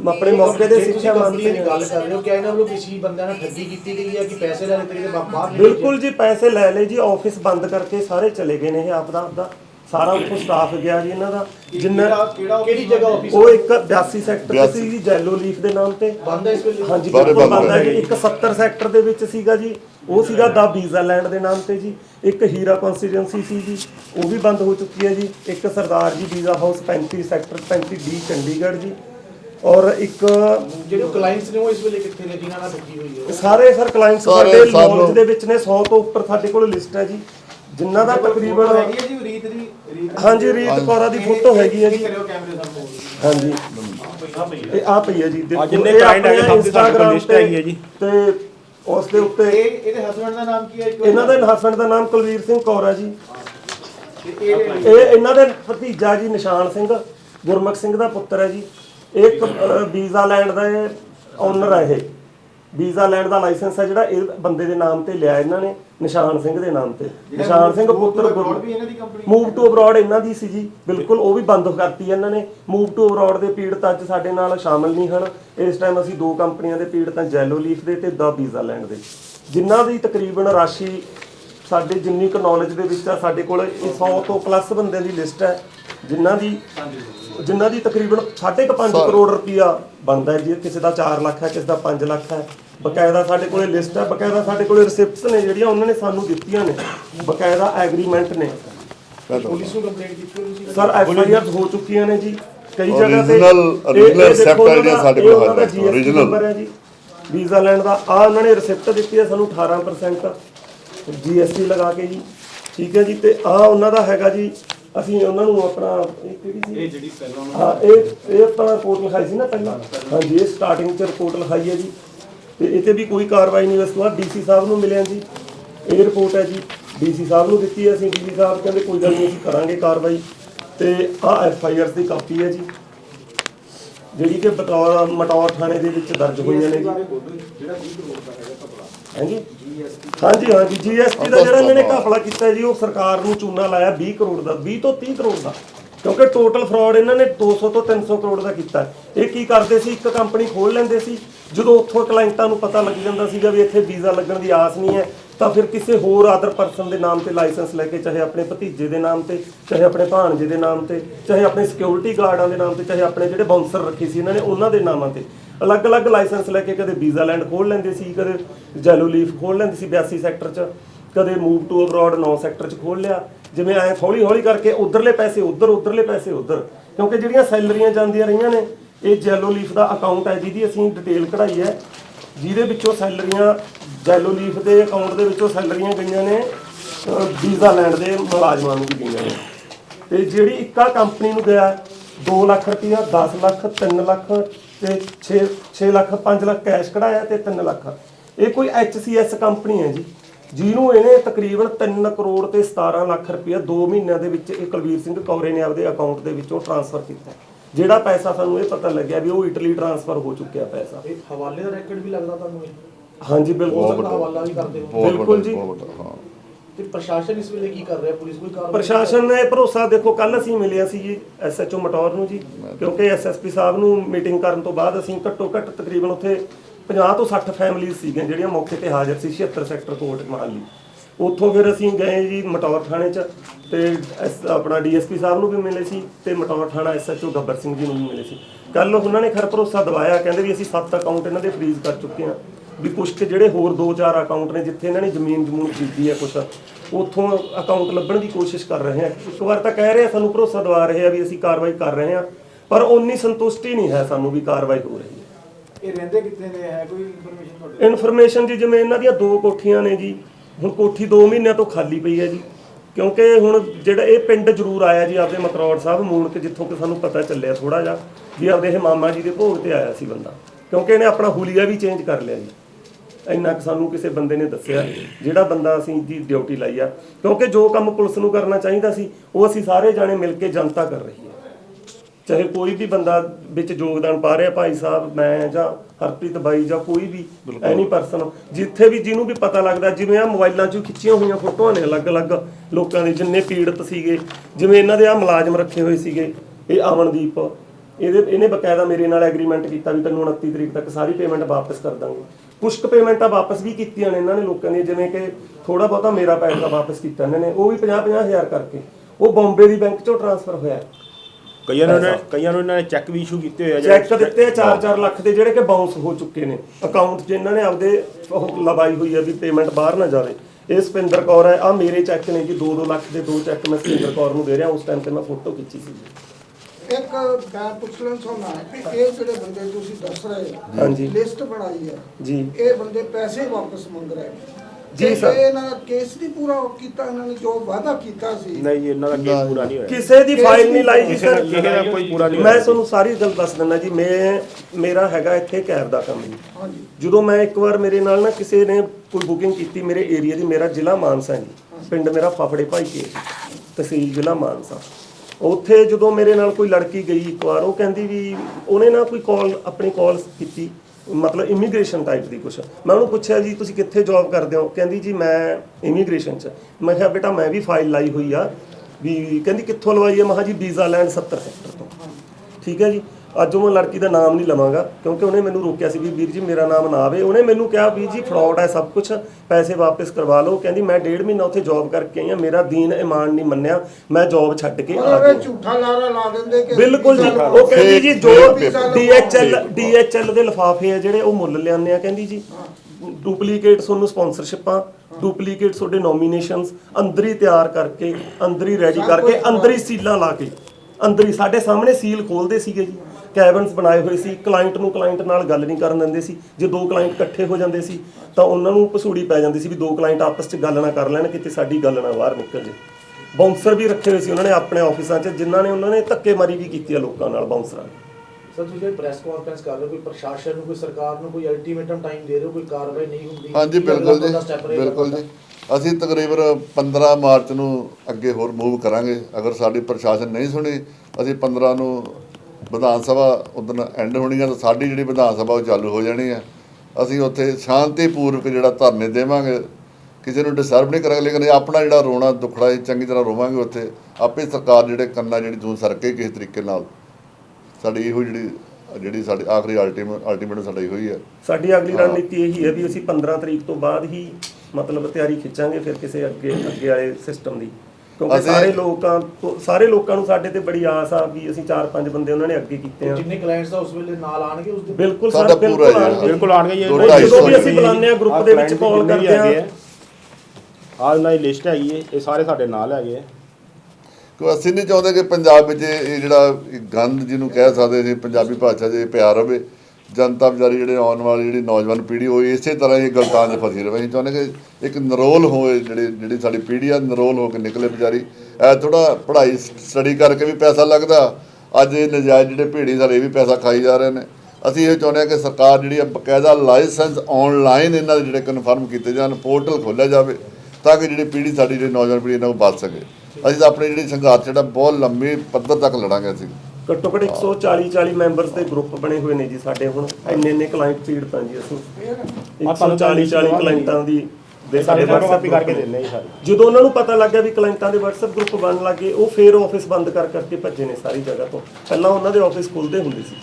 ਆਪਣੇ ਮੌਕੇ ਦੇ ਸਿੱਖਿਆ ਮੰਤਰੀ ਦੀ ਗੱਲ ਕਰ ਰਹੇ ਹੋ ਕਿ ਇਹਨਾਂ ਵੱਲੋਂ ਕਿਸੇ ਬੰਦੇ ਨਾਲ ਠੱਗੀ ਕੀਤੀ ਗਈ ਹੈ ਕਿ ਪੈਸੇ ਲੈਣ ਤਰੀਕੇ ਬਾਹਰ ਬਿਲਕੁਲ ਜੀ ਪੈਸੇ ਲੈ ਲਏ ਜੀ ਆਫਿਸ ਬੰਦ ਕਰਕੇ ਸਾਰੇ ਚਲੇ ਗਏ ਨੇ ਇਹ ਆਪਦਾ ਆਪਦਾ ਸਾਰਾ ਉੱਥੋਂ ਸਟਾਫ ਗਿਆ ਜੀ ਇਹਨਾਂ ਦਾ ਜਿੰਨਾ ਕਿਹੜਾ ਜਗ੍ਹਾ ਆਫਿਸ ਉਹ ਇੱਕ 82 ਸੈਕਟਰ ਤੇ 82 ਸੀ ਜੀ ਜੈਲੋ ਲੀਫ ਦੇ ਨਾਮ ਤੇ। ਬੰਦ ਹੈ ਇਸ ਵੇਲੇ? ਹਾਂਜੀ ਬਾਰੇ ਬਿਲਕੁਲ ਬੰਦ ਹੈ ਜੀ। ਇੱਕ 70 ਸੈਕਟਰ ਦੇ ਵਿੱਚ ਸੀਗਾ ਜੀ। ਉਹ ਸੀਗਾ ਦਾ ਵੀਜ਼ਾ ਲੈਂਡ ਦੇ ਨਾਮ ਤੇ ਜੀ। ਇੱਕ ਹੀਰਾ ਕਨਸਟੀਟੂਐਂਸੀ ਸੀ ਜੀ। ਉਹ ਵੀ ਬੰਦ ਹੋ ਚੁੱਕੀ ਹੈ ਜੀ। ਇੱਕ Sardar ji visa house 35 sector 35 D Chandigarh ਜੀ। ਔਰ ਇੱਕ ਜਿਹੜੇ ਕਲਾਇੰਟਸ ਨੇ ਉਹ ਇਸ ਵੇਲੇ ਕਿੱਥੇ ਨੇ ਜਿਨ੍ਹਾਂ ਨਾਲ ਠੱਗੀ ਹੋਈ ਹੈ? ਸਾਰੇ ਸਰ ਕਲਾਇੰਟਸ ਸਾਡੇ ਲੌਂਚ ਦੇ ਵਿੱਚ ਨੇ। 100 ਤੋਂ ਉੱਪਰ ਸਾਡੇ ਕੋਲ ਲਿਸਟ ਹੈ ਜੀ। ਜਿਨ੍ਹਾਂ ਦਾ ਤਕਰੀਬਨ ਹੈਗੀ ਹੈ ਜੀ ਹਾਂਜੀ ਰੀਤ ਕੌਰਾ ਦੀ ਫੋਟੋ ਹੈਗੀ ਹੈ ਜੀ। ਕਰਿਓ ਕੈਮਰੇ ਸਾਹਮਣੇ। ਹਾਂਜੀ। ਇਹ ਆ ਪਈ ਹੈ ਜੀ ਦੇਖੋ, ਜਿੰਨੇ ਇਹ client ਹੈਗੇ ਸਭ ਦੀ ਸਾਡੇ ਕੋਲ Instagram list ਹੈਗੀ ਹੈ ਜੀ। ਤੇ ਉਸ ਦੇ ਉੱਤੇ ਇਹ ਇਹਦੇ ਹਸਬੰਡ ਦਾ ਨਾਮ ਕੀ ਹੈ? ਇਹਨਾਂ ਦੇ ਹਸਬੰਡ ਦਾ ਨਾਮ ਕੁਲਵੀਰ ਸਿੰਘ ਕੌਰ ਹੈ ਜੀ। ਇਹ- ਇਹ ਇਹ ਇਹਨਾਂ ਦੇ ਭਤੀਜਾ ਜੀ ਨਿਸ਼ਾਨ ਸਿੰਘ ਗੁਰਮੁਖ ਸਿੰਘ ਦਾ ਪੁੱਤਰ ਹੈ ਜੀ। ਇਹ ਇੱਕ ਅਹ, ਵੀਜ਼ਾ ਲੈਂਡ ਦਾ ਓਨਰ ਹੈ ਇਹ। ਵੀਜ਼ਾ ਲੈਂਡ ਦਾ ਲਾਇਸੈਂਸ ਹੈ ਜਿਹੜਾ ਇਹ ਬੰਦੇ ਦੇ ਨਾਮ ਤੇ ਲਿਆ ਇਹਨਾਂ ਨੇ ਨਿਸ਼ਾਨ ਸਿੰਘ ਦੇ ਨਾਮ ਤੇ। ਨਿਸ਼ਾਨ ਸਿੰਘ ਪੁੱਤਰ abroad ਵੀ ਇਹਨਾਂ ਦੀ ਕੰਪਨੀ ਮੂਵ ਟੂ ਅਬਰਾਡ ਇਹਨਾਂ ਦੀ ਸੀ ਜੀ ਬਿਲਕੁਲ ਉਹ ਵੀ ਬੰਦ ਕਰਤੀ ਇਹਨਾਂ ਨੇ। ਮੂਵ ਟੂ ਅਬਰਾਡ ਦੇ ਪੀੜਤ ਅੱਜ ਸਾਡੇ ਨਾਲ ਸ਼ਾਮਲ ਨਹੀਂ ਹਨ। ਇਸ ਟਾਈਮ ਅਸੀਂ ਦੋ ਕੰਪਨੀਆਂ ਦੇ ਪੀੜਤ ਹਾਂ ਜੈਲੋ ਲੀਫ ਦੇ ਤੇ ਦਾ ਵੀਜ਼ਾ ਲੈਂਡ ਦੇ। ਜਿਨ੍ਹਾਂ ਦੀ ਤਕਰੀਬਨ ਰਾਸ਼ੀ ਸਾਡੇ ਜਿੰਨੀ ਕੁ ਨੌਲੇਜ ਦੇ ਵਿੱਚ ਆ ਸਾਡੇ ਕੋਲ ਇਹ 100 ਤੋਂ ਪਲੱਸ ਬੰਦਿਆਂ ਦੀ ਲਿਸਟ ਹੈ। ਜਿਨ੍ਹਾਂ ਦੀ ਜਿਨ੍ਹਾਂ ਦੀ ਤਕਰੀਬਨ 5.5 ਕਰੋੜ ਰੁਪਇਆ ਬਣਦਾ ਹੈ ਜੀ ਕਿਸੇ ਦਾ 4 ਲੱਖ ਹੈ ਕਿਸੇ ਦਾ 5 ਲੱਖ ਹੈ। ਬਕਾਇਦਾ ਸਾਡੇ ਕੋਲੇ ਲਿਸਟ ਹੈ ਬਕਾਇਦਾ ਸਾਡੇ ਕੋਲੇ ਰਿਸਿਪਟਸ ਨੇ ਜਿਹੜੀਆਂ ਉਹਨਾਂ ਨੇ ਸਾਨੂੰ ਦਿੱਤੀਆਂ ਨੇ ਬਕਾਇਦਾ ਐਗਰੀਮੈਂਟ ਨੇ। ਪੁਲਿਸ ਨੂੰ ਕੰਪਲੇਂਟ ਕੀਤੀ ਹੋਈ ਸੀ? ਸਰ ਐਫ ਆਈ ਆਰ ਹੋ ਚੁੱਕੀਆਂ ਨੇ ਜੀ। ਕਈ ਜਗ੍ਹਾ ਤੇ Original- ਇਹ- ਇਹ original ਦੇਖੋ receipt ਆ ਜਿਹੜੀਆਂ ਉਹਨਾਂ ਸਾਡੇ ਕੋਲ ਇਹ ਉਹਨਾਂ ਦਾ ਹੈ, ਜੀ। ਵੀਜ਼ਾ ਲੈਣ ਦਾ ਆ ਉਹਨਾਂ ਨੇ ਰਿਸਿਪਟ ਦਿੱਤੀ ਹੈ ਸਾਨੂੰ 18% ਜੀਐਸਟੀ ਲਗਾ ਕੇ ਜੀ। ਠੀਕ ਹੈ ਜੀ ਤੇ ਆ ਉਹਨਾਂ ਦਾ ਹੈਗਾ ਜੀ ਅਸੀਂ ਉਹਨਾਂ ਨੂੰ ਆਪਣਾ ਇਹ ਕਿਹੜੀ ਸੀ? ਇਹ ਜਿਹੜੀ ਪਹਿਲਾਂ ਹਾਂ ਇਹ ਇਹ ਆਪਣਾ ਰਿਪੋਰਟ ਲਿਖਾਈ ਸੀ ਨਾ ਪਹਿਲਾਂ? ਹਾਂਜੀ ਇਹ ਸਟਾਰਟਿੰਗ ਚ ਰਿਪੋਰਟ ਲਿਖਾਈ ਹੈ ਜੀ। ਤੇ ਇਹ ਤੇ ਵੀ ਕੋਈ ਕਾਰਵਾਈ ਨਹੀਂ ਉਸ ਤੋਂ ਬਾਅਦ ਡੀਸੀ ਸਾਹਿਬ ਨੂੰ ਮਿਲਿਆ ਜੀ। ਇਹ ਰਿਪੋਰਟ ਹੈ ਜੀ। ਡੀਸੀ ਸਾਹਿਬ ਨੂੰ ਦਿੱਤੀ ਹੈ ਅਸੀਂ। ਡੀਸੀ ਸਾਹਿਬ ਕਹਿੰਦੇ ਕੋਈ ਗੱਲ ਨਹੀਂ ਅਸੀਂ ਕਰਾਂਗੇ ਕਾਰਵਾਈ। ਤੇ ਆ ਐਫ ਆਈ ਆਰ ਦੀ ਕਾਪੀ ਹੈ ਜੀ। ਜਿਹੜੀ ਕਿ ਬਤੌਰ ਮਟੌਰ ਥਾਣੇ ਦੇ ਵਿੱਚ ਦਰਜ ਹੋਈਆਂ ਨੇ ਜੀ। ਹਾਂਜੀ? ਹਾਂਜੀ ਹਾਂਜੀ ਜੀਐਸਟੀ ਦਾ ਜਿਹੜਾ ਇਹਨਾਂ ਨੇ ਘਪਲਾ ਕੀਤਾ ਜੀ ਉਹ ਸਰਕਾਰ ਨੂੰ ਚੂਨਾ ਲਾਇਆ 20 ਕਰੋੜ ਦਾ 20 ਤੋਂ 30 ਕਰੋੜ ਦਾ। ਕਿਉਂਕਿ ਟੋਟਲ ਫਰਾਡ ਇਹਨਾਂ ਨੇ 200 ਤੋਂ 300 ਕਰੋੜ ਦਾ ਕੀਤਾ। ਇਹ ਕੀ ਕਰਦੇ ਸੀ? ਇੱਕ ਕੰਪਨੀ ਖੋਲ ਲੈਂਦੇ ਸੀ। ਜਦੋਂ ਉੱਥੋਂ ਕਲਾਇੰਟਾਂ ਨੂੰ ਪਤਾ ਲੱਗ ਜਾਂਦਾ ਸੀਗਾ ਵੀ ਇੱਥੇ ਵੀਜ਼ਾ ਲੱਗਣ ਦੀ ਆਸ ਨਹੀਂ ਹੈ ਤਾਂ ਫਿਰ ਕਿਸੇ ਹੋਰ ਆਦਰ ਪਰਸਨ ਦੇ ਨਾਮ ਤੇ ਲਾਇਸੈਂਸ ਲੈ ਕੇ ਚਾਹੇ ਆਪਣੇ ਭਤੀਜੇ ਦੇ ਨਾਮ ਤੇ ਚਾਹੇ ਆਪਣੇ ਭਾਣਜੇ ਦੇ ਨਾਮ ਤੇ ਚਾਹੇ ਆਪਣੇ ਸਿਕਿਉਰਿਟੀ ਗਾਰਡਾਂ ਦੇ ਨਾਮ ਤੇ ਚਾਹੇ ਆਪਣੇ ਜਿਹੜੇ ਬਾਉਂਸਰ ਰੱਖੇ ਸੀ ਇਹਨਾਂ ਨੇ ਉਹਨਾਂ ਦੇ ਨਾਮਾਂ ਤੇ। ਅਲੱਗ-ਅਲੱਗ ਲਾਇਸੈਂਸ ਲੈ ਕੇ ਕਦੇ ਵੀਜ਼ਾ ਲੈਂਡ ਖੋਲ ਲੈਂਦੇ ਸੀ, ਕਦੇ ਜੈਲੋ ਲੀਫ ਖੋਲ ਲੈਂਦੇ ਸੀ 82 ਸੈਕਟਰ 'ਚ, ਕਦੇ ਮੂਵ ਟੂ ਅਬਰੋਡ 9 ਸੈਕਟਰ 'ਚ ਖੋਲ ਲਿਆ। ਜਿਵੇਂ ਐ ਹੌਲੀ ਹੌਲੀ ਕਰਕੇ ਉਧਰਲੇ ਪੈਸੇ ਉਧਰ, ਉਧਰਲੇ ਪੈਸੇ ਉਧਰ, ਕਿਉਂਕਿ ਜਿਹੜੀਆਂ ਸੈਲਰੀਆਂ ਜਾਂਦੀਆਂ ਰਹੀਆਂ ਨੇ, ਇਹ ਜੈਲੋ ਲੀਫ ਦਾ ਅਕਾਊਂਟ ਹੈ ਜਿਹਦੀ ਅਸੀਂ ਡਿਟੇਲ ਕਢਾਈ ਹੈ, ਜਿਹਦੇ ਵਿੱਚੋਂ ਸੈਲਰੀਆਂ ਜੈਲੋ ਲੀਫ ਦੇ ਅਕਾਊਂਟ ਦੇ ਵਿੱਚੋਂ ਸੈਲਰੀਆਂ ਗਈਆਂ ਨੇ ਵੀਜ਼ਾ ਲੈਂਡ ਦੇ ਮੁਲਾਜ਼ਮਾਂ ਨੂੰ ਵੀ ਗਈਆਂ ਨੇ। ਤੇ ਜਿਹੜੀ ਇੱਕਾ ਕੰਪਨੀ ਨੂੰ ਗਿਆ 2 ਲੱਖ ਰੁਪਇਆ 10 ਲੱਖ 3 ਲੱਖ ਤੇ 6 6 ਲੱਖ 5 ਲੱਖ ਕੈਸ਼ ਕਢਾਇਆ ਤੇ 3 ਲੱਖ। ਇਹ ਕੋਈ HCS ਕੰਪਨੀ ਹੈ ਜੀ ਜਿਹਨੂੰ ਇਹਨੇ ਤਕਰੀਬਨ 3 ਕਰੋੜ ਤੇ 17 ਲੱਖ ਰੁਪਇਆ 2 ਮਹੀਨਿਆਂ ਦੇ ਵਿੱਚ ਇਹ ਕੁਲਵੀਰ ਸਿੰਘ ਕੌਰੇ ਨੇ ਆਪਦੇ ਅਕਾਊਂਟ ਦੇ ਵਿੱਚੋਂ ਟ੍ਰਾਂਸਫਰ ਕੀਤਾ ਜਿਹੜਾ ਪੈਸਾ ਸਾਨੂੰ ਇਹ ਪਤਾ ਲੱਗਿਆ ਵੀ ਉਹ ਇਟਲੀ ਟ੍ਰਾਂਸਫਰ ਹੋ ਚੁੱਕਿਆ ਪੈਸਾ। ਇਹ ਹਵਾਲੇ ਦਾ ਰੈਕੋਰਡ ਵੀ ਲੱਗਦਾ ਤੁਹਾਨੂੰ? ਹਾਂਜੀ ਬਿਲਕੁਲ। ਹਵਾਲਾ ਵੀ ਕਰਦੇ ਹੋ। ਬਿਲਕੁਲ ਜੀ। ਹਾਂ। ਤੇ ਪ੍ਰਸ਼ਾਸਨ ਇਸ ਵੇਲੇ ਕੀ ਕਰ ਰਿਹਾ? ਪੁਲਿਸ ਕੋਈ ਕਾਰਵਾਈ ਪ੍ਰਸ਼ਾਸਨ ਨੇ ਭਰੋਸਾ ਦੇਖੋ ਕੱਲ ਅਸੀਂ ਮਿਲਿਆ ਸੀ ਜੀ ਐਸਐਚਓ ਮਟੌਰ ਨੂੰ ਜੀ ਕਿਉਂਕਿ ਐਸਐਸਪੀ ਸਾਹਿਬ ਨੂੰ ਮੀਟਿੰਗ ਕਰਨ ਤੋਂ ਬਾਅਦ ਅਸੀਂ ਘੱਟੋ ਘੱਟ ਤਕਰੀਬਨ ਉੱਥੇ 50 ਤੋਂ 60 ਫੈਮਿਲੀਆਂ ਸੀਗੀਆਂ ਜਿਹੜੀਆਂ ਮੌਕੇ ਤੇ ਹਾਜ਼ਰ ਸੀ 76 ਸੈਕਟਰ ਕੋਰਟ ਮਹਾਲੀ ਉੱਥੋਂ ਫਿਰ ਅਸੀਂ ਗਏ ਜੀ ਮਟੌਰ ਥਾਣੇ 'ਚ ਤੇ ਐਸ- ਆਪਣਾ ਡੀਐਸਪੀ ਸਾਹਿਬ ਨੂੰ ਵੀ ਮਿਲੇ ਸੀ ਤੇ ਮਟੌਰ ਥਾਣਾ ਐਸਐਚਓ ਗੱਬਰ ਸਿੰਘ ਜੀ ਨੂੰ ਵੀ ਮਿਲੇ ਸੀ। ਕੱਲ ਉਹਨਾਂ ਨੇ ਖਰ ਭਰੋਸਾ ਦਿਵਾਇਆ ਕਹਿੰਦੇ ਵੀ ਅਸੀਂ ਸੱਤ ਅਕਾਊਂਟ ਇਹਨਾਂ ਦੇ ਫ੍ਰੀਜ਼ ਕਰ ਚੁੱਕੇ ਹਾਂ। ਵੀ ਕੁਝ ਕੁ ਜਿਹੜੇ ਹੋਰ 2-4 ਅਕਾਊਂਟ ਨੇ ਜਿੱਥੇ ਇਹਨਾਂ ਨੇ ਜ਼ਮੀਨ ਜਮੂਨ ਖਰੀਦੀ ਹੈ ਕੁਝ ਉੱਥੋਂ ਅਕਾਊਂਟ ਲੱਭਣ ਦੀ ਕੋਸ਼ਿਸ਼ ਕਰ ਰਹੇ ਹਾਂ। ਇੱਕ ਵਾਰ ਤਾਂ ਕਹਿ ਰਹੇ ਆ ਸਾਨੂੰ ਭਰੋਸਾ ਦਿਵਾ ਰਹੇ ਆ ਵੀ ਅਸੀਂ ਕਾਰਵਾਈ ਕਰ ਰਹੇ ਹਾਂ ਪਰ ਉਨੀ ਸੰਤੁਸ਼ਟੀ ਨਹੀਂ ਹੈ ਸਾਨੂੰ ਵੀ ਕਾਰਵਾਈ ਹੋ ਰਹੀ ਹੈ। ਇਹ ਰਹਿੰਦੇ ਕਿੱਥੇ ਨੇ? ਹੈ ਕੋਈ ਇਨਫੋਰਮੇਸ਼ਨ ਤੁਹਾਡੇ ਇਨਫੋਰਮੇਸ਼ਨ ਜੀ ਜਿਵੇਂ ਇਹਨਾਂ ਦੀਆਂ ਦੋ ਕੋਠੀਆਂ ਨੇ ਜੀ ਹੁਣ ਕੋਠੀ 2 ਮਹੀਨਿਆਂ ਤੋਂ ਖਾਲੀ ਪਈ ਹੈ ਜੀ ਕਿਉਂਕਿ ਹੁਣ ਜਿਹੜਾ ਇਹ ਪਿੰਡ ਜ਼ਰੂਰ ਆਇਆ ਜੀ ਆਪਦੇ ਮਕਰੌੜ ਸਾਹਿਬ ਮੂਣਕ ਜਿੱਥੋਂ ਕਿ ਸਾਨੂੰ ਪਤਾ ਚੱਲਿਆ ਥੋੜਾ ਜਿਹਾ ਵੀ ਆਪਦੇ ਇਹ ਮਾਮਾ ਜੀ ਦੇ ਭੋਗ ਤੇ ਆਇਆ ਸੀ ਬੰਦਾ ਕਿਉਂਕਿ ਇਹਨੇ ਆਪਣਾ ਹੁਲੀਆ ਵੀ ਚੇਂਜ ਕਰ ਲਿਆ ਜੀ। ਇੰਨਾ ਕੁ ਸਾਨੂੰ ਕਿਸੇ ਬੰਦੇ ਨੇ ਦੱਸਿਆ ਜਿਹੜਾ ਬੰਦਾ ਅਸੀਂ ਜੀ ਡਿਊਟੀ ਲਾਈ ਆ ਕਿਉਂਕਿ ਜੋ ਕੰਮ ਪੁਲਿਸ ਨੂੰ ਕਰਨਾ ਚਾਹੀਦਾ ਸੀ ਉਹ ਅਸੀਂ ਸਾਰੇ ਜਾਣੇ ਮਿਲ ਕੇ ਜਨਤਾ ਕਰ ਰਹੀ ਹੈ। ਚਾਹੇ ਕੋਈ ਵੀ ਬੰਦਾ ਵਿੱਚ ਯੋਗਦਾਨ ਪਾ ਰਿਹਾ ਭਾਈ ਸਾਹਿਬ ਮੈਂ ਜਾਂ ਹਰਪ੍ਰੀਤ ਬਾਈ ਜਾਂ ਕੋਈ ਵੀ ਐਨੀ ਪਰਸਨ ਜਿੱਥੇ ਵੀ ਜਿਹਨੂੰ ਵੀ ਪਤਾ ਲੱਗਦਾ ਜਿਵੇਂ ਆ ਮੋਬਾਈਲਾਂ 'ਚ ਖਿੱਚੀਆਂ ਹੋਈਆਂ ਫੋਟੋਆਂ ਨੇ ਅਲੱਗ-ਅਲੱਗ ਲੋਕਾਂ ਦੇ ਜਿੰਨੇ ਪੀੜਤ ਸੀਗੇ ਜਿਵੇਂ ਇਹਨਾਂ ਦੇ ਆ ਮੁਲਾਜ਼ਮ ਰੱਖੇ ਹੋਏ ਸੀਗੇ ਇਹ ਅਮਨਦੀਪ ਇਹਦੇ ਇਹਨੇ ਬਕਾਇਦਾ ਮੇਰੇ ਨਾਲ ਐਗਰੀਮੈਂਟ ਕੀਤਾ ਵੀ ਤੈਨੂੰ 29 ਤਰੀਕ ਤੱਕ ਸਾਰੀ ਪੇਮੈਂਟ ਵਾਪਸ ਕਰ ਦਾਂਗੇ। ਕੁਝ ਕੁ ਪੇਮੈਂਟਾਂ ਵਾਪਸ ਵੀ ਕੀਤੀਆਂ ਨੇ ਇਹਨਾਂ ਨੇ ਲੋਕਾਂ ਦੀਆਂ ਜਿਵੇਂ ਕਿ ਥੋੜਾ ਬਹੁਤਾ ਮੇਰਾ ਪੈਸਾ ਵਾਪਸ ਕੀਤਾ ਇਹਨਾਂ ਨੇ ਉਹ ਵੀ 50 ਹਜ਼ਾਰ ਕਰਕੇ। ਉਹ ਬੰਬੇ ਦੀ ਬੈਂਕ 'ਚੋਂ ਟ੍ਰਾਂਸਫਰ ਹੋਇਆ। ਕਈਆਂ ਨੂੰ ਇਹਨਾਂ- ਕਈਆਂ ਨੂੰ ਇਹਨਾਂ ਨੇ ਚੈੱਕ ਵੀ ਇਸ਼ੂ ਕੀਤੇ ਹੋਏ ਆ ਚੈੱਕ ਦਿੱਤੇ 4-4 ਲੱਖ ਦੇ ਜਿਹੜੇ ਕਿ ਬਾਉਂਸ ਹੋ ਚੁੱਕੇ ਨੇ। ਅਕਾਊਂਟ 'ਚ ਇਹਨਾਂ ਨੇ ਆਪਦੇ ਉਹ ਲਵਾਈ ਹੋਈ ਹੈ ਵੀ ਪੇਮੈਂਟ ਬਾਹਰ ਨਾ ਜਾਵੇ। ਇਹ ਸਪਿੰਦਰ ਕੌਰ ਹੈ ਆ ਮੇਰੇ ਚੈੱਕ ਨੇ ਜੀ 2-2 ਲੱਖ ਦੇ ਦੋ ਚੈੱਕ ਮੈਂ ਸਪਿੰਦਰ ਕੌਰ ਨੂੰ ਦੇ ਰਿਹਾ ਉਸ ਟਾਈਮ ਤੇ ਮੈਂ ਫੋਟੋ ਖਿੱਚੀ ਸੀ। ਇੱਕ ਮੈਂ ਪੁੱਛਣਾ ਚਾਹੁੰਦਾ ਕਿ ਇਹ ਜਿਹੜੇ ਬੰਦੇ ਤੁਸੀਂ ਦੱਸ ਰਹੇ ਹੋ ਹਾਂਜੀ। ਲਿਸਟ ਬਣਾਈ ਹੈ। ਜੀ। ਇਹ ਬੰਦੇ ਪੈਸੇ ਵਾਪਸ ਮੰਗ ਰਹੇ ਨੇ। ਜੀ ਸਰ। ਇਹ ਇਹਨਾਂ ਦਾ ਕੇਸ ਨਹੀਂ ਪੂਰਾ ਕੀਤਾ ਇਹਨਾਂ ਨੇ ਜੋ ਵਾਅਦਾ ਕੀਤਾ ਸੀ। ਨਹੀਂ ਇਹਨਾਂ ਦਾ ਕੇਸ ਪੂਰਾ ਨਹੀਂ ਹੋਇਆ। ਕਿਸੇ ਦੀ ਫਾਈਲ ਨਹੀਂ ਲਾਈ ਜੀ ਸਰ ਕਿਸੇ ਦਾ ਕੋਈ ਪੂਰਾ ਨਹੀਂ ਮੈਂ ਤੁਹਾਨੂੰ ਸਾਰੀ ਗੱਲ ਦੱਸ ਦਿੰਦਾ ਜੀ ਮੈਂ ਮੇਰਾ ਹੈਗਾ ਇੱਥੇ ਕੈਬ ਦਾ ਕੰਮ ਜੀ। ਹਾਂਜੀ। ਜਦੋਂ ਮੈਂ ਇੱਕ ਵਾਰ ਮੇਰੇ ਨਾਲ ਨਾ ਕਿਸੇ ਨੇ ਕੋਈ ਬੁਕਿੰਗ ਕੀਤੀ ਮੇਰੇ ਏਰੀਆ ਦੀ ਮੇਰਾ ਜ਼ਿਲ੍ਹਾ ਮਾਨਸਾ ਹੈ ਜੀ ਪਿੰਡ ਮੇਰਾ ਫਾਫੜੇ ਭਾਈ ਕੇ ਤਹਿਸੀਲ ਜ਼ਿਲ੍ਹਾ ਮਾਨਸਾ। ਉੱਥੇ ਜਦੋਂ ਮੇਰੇ ਨਾਲ ਕੋਈ ਲੜਕੀ ਗਈ ਇੱਕ ਵਾਰ, ਉਹ ਕਹਿੰਦੀ ਵੀ ਉਹਨੇ ਨਾ ਕੋਈ ਕਾਲ ਆਪਣੀ ਕਾਲ ਕੀਤੀ, ਮਤਲਬ ਇਮੀਗ੍ਰੇਸ਼ਨ ਟਾਈਪ ਦੀ ਕੁਛ। ਮੈਂ ਉਹਨੂੰ ਪੁੱਛਿਆ, ਜੀ, ਤੁਸੀਂ ਕਿੱਥੇ ਜੌਬ ਕਰਦੇ ਹੋ? ਕਹਿੰਦੀ, ਜੀ, ਮੈਂ ਇਮੀਗ੍ਰੇਸ਼ਨ 'ਚ। ਮੈਂ ਕਿਹਾ, ਬੇਟਾ, ਮੈਂ ਵੀ ਫਾਈਲ ਲਾਈ ਹੋਈ ਆ ਵੀ ਕਹਿੰਦੀ, ਕਿੱਥੋਂ ਲਵਾਈ ਹੈ? ਮੈਂ ਜੀ ਵੀਜ਼ਾ ਲੈਂਡ 70 ਸੈਕਟਰ ਤੋਂ। ਠੀਕ ਹੈ ਜੀ? ਅੱਜ ਉਹ ਲੜਕੀ ਦਾ ਨਾਮ ਨਹੀਂ ਲਵਾਂਗਾ ਕਿਉਂਕਿ ਉਹਨੇ ਮੈਨੂੰ ਰੋਕਿਆ ਸੀ ਵੀ ਵੀਰ ਜੀ ਮੇਰਾ ਨਾਮ ਨਾ ਆਵੇ। ਉਹਨੇ ਮੈਨੂੰ ਕਿਹਾ ਵੀਰ ਜੀ ਫਰਾਡ ਹੈ ਸਭ ਕੁਝ ਪੈਸੇ ਵਾਪਸ ਕਰਵਾ ਲਓ। ਕਹਿੰਦੀ ਮੈਂ ਡੇਢ ਮਹੀਨਾ ਉੱਥੇ ਜੌਬ ਕਰਕੇ ਆਈ ਹਾਂ ਮੇਰਾ ਦੀਨ ਇਮਾਨ ਨਹੀਂ ਮੰਨਿਆ। ਮੈਂ ਜੌਬ ਛੱਡ ਕੇ ਆ ਗਈ ਝੂਠਾ ਲਾਰਾ ਲਾ ਦਿੰਦੇ ਕਿ ਬਿਲਕੁਲ ਜੀ। ਉਹ ਕਹਿੰਦੀ ਜੀ ਜੋ। ਡੀਐਚਐਲ ਡੀਐਚਐਲ ਦੇ ਲਿਫਾਫੇ ਆ ਜਿਹੜੇ ਉਹ ਮੁੱਲ ਲਿਆਉਂਦੇ ਆ। ਕਹਿੰਦੀ ਜੀ ਡੁਪਲੀਕੇਟ ਤੁਹਾਨੂੰ ਸਪਾਂਸਰਸ਼ਿਪਾਂ ਡੁਪਲੀਕੇਟ ਤੁਹਾਡੇ ਨੋਮੀਨੇਸ਼ਨਸ ਅੰਦਰ ਹੀ ਤਿਆਰ ਕਰਕੇ ਅੰਦਰ ਹੀ ਰੈਡੀ ਕਰਕੇ ਅੰਦਰ ਹੀ ਸੀਲਾਂ ਲਾ ਕੇ ਅੰਦਰ ਹੀ ਸਾਡੇ ਸਾਹਮਣੇ ਸੀਲ ਖੋਲਦੇ ਸੀਗੇ ਜੀ। ਕੈਬਨਸ ਬਣਾਏ ਹੋਏ ਸੀ ਕਲਾਇੰਟ ਨੂੰ ਕਲਾਇੰਟ ਨਾਲ ਗੱਲ ਨਹੀਂ ਕਰਨ ਦਿੰਦੇ ਸੀ। ਜੇ ਦੋ ਕਲਾਇੰਟ ਇਕੱਠੇ ਹੋ ਜਾਂਦੇ ਸੀ ਤਾਂ ਉਹਨਾਂ ਨੂੰ ਪਸੂੜੀ ਪੈ ਜਾਂਦੀ ਸੀ ਵੀ ਦੋ ਕਲਾਇੰਟ ਆਪਸ 'ਚ ਗੱਲ ਨਾ ਕਰ ਲੈਣ ਕਿਤੇ ਸਾਡੀ ਗੱਲ ਨਾ ਬਾਹਰ ਨਿਕਲ ਜੇ। ਬਾਉਂਸਰ ਵੀ ਰੱਖੇ ਹੋਏ ਸੀ ਉਹਨਾਂ ਨੇ ਆਪਣੇ ਆਫਿਸਾਂ 'ਚ ਜਿਨ੍ਹਾਂ ਨੇ ਉਹਨਾਂ ਨੇ ਧੱਕੇ ਮਾਰੀ ਵੀ ਕੀਤੀ ਆ ਲੋਕਾਂ ਨਾਲ ਬਾਉਂਸਰਾਂ ਨੇ ਸਰ ਤੁਸੀਂ ਪ੍ਰੈਸ ਕਾਨਫਰੰਸ ਕਰ ਰਹੇ ਹੋ ਕੋਈ ਪ੍ਰਸ਼ਾਸਨ ਨੂੰ ਕੋਈ ਸਰਕਾਰ ਨੂੰ ਕੋਈ ਅਲਟੀਮੇਟਮ ਟਾਈਮ ਦੇ ਰਹੇ ਹੋ ਕੋਈ ਕਾਰਵਾਈ ਨਹੀਂ ਹੁੰਦੀ? ਹਾਂਜੀ ਬਿਲਕੁਲ ਜੀ? ਬਿਲਕੁਲ ਜੀ। ਅਸੀਂ ਤਕਰੀਬਨ 15 ਮਾਰਚ ਨੂੰ ਅੱਗੇ ਹੋਰ ਮੂਵ ਕਰਾਂਗੇ। ਅਗਰ ਸਾਡੀ ਪ੍ਰਸ਼ਾਸਨ ਨਹੀਂ ਸੁਣੀ ਅਸੀਂ 15 ਨੂੰ ਵਿਧਾਨ ਸਭਾ ਉਦੋਂ ਐਂਡ ਹੋਣੀ ਹੈ ਤਾਂ ਸਾਡੀ ਜਿਹੜੀ ਵਿਧਾਨ ਸਭਾ ਉਹ ਚਾਲੂ ਹੋ ਜਾਣੀ ਹੈ ਅਸੀਂ ਉੱਥੇ ਸ਼ਾਂਤੀਪੂਰਵਕ ਜਿਹੜਾ ਧਰਨੇ ਦੇਵਾਂਗੇ ਕਿਸੇ ਨੂੰ ਡਿਸਟਰਬ ਨਹੀਂ ਕਰਾਂਗੇ ਲੇਕਿਨ ਆਪਣਾ ਜਿਹੜਾ ਰੋਣਾ ਦੁਖੜਾ ਇਹ ਚੰਗੀ ਤਰ੍ਹਾਂ ਰੋਵਾਂਗੇ ਉੱਥੇ। ਆਪੇ ਸਰਕਾਰ ਜਿਹੜੇ ਕੰਨਾਂ ਜਿਹੜੀ ਜੂਨ ਸਰਕੇ ਕਿਸੇ ਤਰੀਕੇ ਨਾਲ। ਸਾਡੀ ਇਹੋ ਜਿਹੜੀ ਜਿਹੜੀ ਸਾਡੀ ਆਖਰੀ ਅਲਟੀਮੇਟ ਅਲਟੀਮੇਟ ਸਾਡੀ ਹੋਈ ਹੈ ਸਾਡੀ ਅਗਲੀ ਰਣਨੀਤੀ ਇਹੀ ਹੈ ਵੀ ਅਸੀਂ 15 ਤਰੀਕ ਤੋਂ ਬਾਅਦ ਹੀ ਮਤਲਬ ਤਿਆਰੀ ਖਿੱਚਾਂਗੇ ਫਿਰ ਕਿਸੇ ਅੱਗੇ ਅੱਗੇ ਵਾਲੇ ਸਿਸਟਮ ਦੀ। ਕਿਉਂਕਿ ਅਸੀਂ- ਸਾਰੇ ਲੋਕਾਂ ਤੋਂ ਸਾਰੇ ਲੋਕਾਂ ਨੂੰ ਸਾਡੇ ਤੇ ਬੜੀ ਆਸ ਆ ਵੀ ਅਸੀਂ ਚਾਰ ਪੰਜ ਬੰਦੇ ਉਹਨਾਂ ਨੇ ਅੱਗੇ ਕੀਤੇ ਆ। ਜਿੰਨੇ ਕਲਾਇੰਟਸ ਦਾ ਉਸ ਵੇਲੇ ਨਾਲ ਆਣਗੇ ਉਸ ਦਿਨ ਬਿਲਕੁਲ ਸਾਡਾ ਸਰ ਪੂਰਾ ਬਿਲਕੁਲ ਹੀ ਹੈ। ਆਉਣਗੇ। ਬਿਲਕੁਲ ਆਣਗੇ ਜੀ। ਦੋ ਉਹ ਢਾਈ ਜਦੋਂ ਵੀ ਅਸੀਂ ਬੁਲਾਉਂਦੇ ਆ ਗਰੁੱਪ ਦੇ ਵਿੱਚ ਕਾਲ ਕਰਦੇ ਆ ਆ ਉਹਨਾਂ ਦੀ ਲਿਸਟ ਹੈਗੀ ਹੈ ਇਹ ਸਾਰੇ ਸਾਡੇ ਨਾਲ ਹੈਗੇ ਆ ਕਿਉਂ ਅਸੀਂ ਨਹੀਂ ਚਾਹੁੰਦੇ ਕਿ ਪੰਜਾਬ ਵਿੱਚ ਇਹ ਜਿਹੜਾ ਇਹ ਗੰਦ ਜਿਹਨੂੰ ਕਹਿ ਸਕਦੇ ਸੀ ਪੰਜਾਬੀ ਭਾਸ਼ਾ 'ਚ ਇਹ ਪਿਆ ਰਵੇ। ਜਨਤਾ ਵਿਚਾਰੀ ਜਿਹੜੇ ਆਉਣ ਵਾਲੀ ਜਿਹੜੀ ਨੌਜਵਾਨ ਪੀੜ੍ਹੀ, ਉਹ ਇਸੇ ਤਰ੍ਹਾਂ ਹੀ ਗਲਤਾਂ 'ਚ ਫਸੀ ਰਹੇ ਅਸੀਂ ਚਾਹੁੰਦੇ ਕਿ ਇੱਕ ਨਰੋਲ ਹੋਏ ਜਿਹੜੇ, ਜਿਹੜੀ ਸਾਡੀ ਪੀੜ੍ਹੀ ਆ, ਨਰੋਲ ਹੋ ਕੇ ਨਿਕਲੇ ਵਿਚਾਰੀ। ਐ ਥੋੜਾ ਪੜ੍ਹਾਈ ਸਟੱਡੀ ਕਰਕੇ ਵੀ ਪੈਸਾ ਲੱਗਦਾ। ਅੱਜ ਇਹ ਨਜਾਇਜ਼ ਜਿਹੜੇ ਭੇੜੀ ਸਾਰੇ ਇਹ ਵੀ ਪੈਸਾ ਖਾਈ ਜਾ ਰਹੇ ਨੇ। ਅਸੀਂ ਇਹ ਚਾਹੁੰਦੇ ਹਾਂ ਕਿ ਸਰਕਾਰ ਜਿਹੜੀ ਆ, ਬਕਾਇਦਾ ਲਾਇਸੈਂਸ ਆਨਲਾਈਨ ਇਹਨਾਂ ਦੇ ਜਿਹੜੇ ਕਨਫਰਮ ਕੀਤੇ ਜਾਣ, ਪੋਰਟਲ ਖੋਲ੍ਹਿਆ ਜਾਵੇ, ਤਾਂ ਕਿ ਜਿਹੜੀ ਪੀੜ੍ਹੀ ਸਾਡੀ ਜਿਹੜੀ ਨੌਜਵਾਨ ਪੀੜ੍ਹੀ ਇਹਨਾਂ ਨੂੰ ਬਚ ਸਕੇ। ਅਸੀਂ ਤਾਂ ਆਪਣੀ ਜਿਹੜੀ ਸੰਘਰਸ਼ ਜਿਹੜਾ ਬਹੁਤ ਲੰਮੀ ਪੱਧਰ ਤੱਕ ਲੜਾਂਗੇ ਅਸੀਂ। ਘੱਟੋ ਘੱਟ 140 40 ਮੈਂਬਰਸ ਦੇ ਗਰੁੱਪ ਬਣੇ ਹੋਏ ਨੇ ਜੀ ਸਾਡੇ ਹੁਣ। ਇੰਨੇ ਇੰਨੇ ਕਲਾਇੰਟ ਪੀੜਤਾਂ ਜੀ ਅਸੀਂ। 140 40 ਕਲਾਇੰਟਾਂ ਦੀ ਦੇ ਸਾਡੇ WhatsApp ਕਰਕੇ। ਦਿੰਦੇ ਆ ਸਾਰੇ। ਜਦੋਂ ਉਹਨਾਂ ਨੂੰ ਪਤਾ ਲੱਗਿਆ ਵੀ ਕਲਾਇੰਟਾਂ ਦੇ WhatsApp ਗਰੁੱਪ ਬਣਨ ਲੱਗੇ ਉਹ ਫੇਰ ਆਫਿਸ ਬੰਦ ਕਰ ਕਰਕੇ ਭੱਜੇ ਨੇ ਸਾਰੀ ਜਗ੍ਹਾ ਤੋਂ। ਪਹਿਲਾਂ ਉਹਨਾਂ ਦੇ ਆਫਿਸ ਖੁੱਲਦੇ ਹੁੰਦੇ ਸੀ।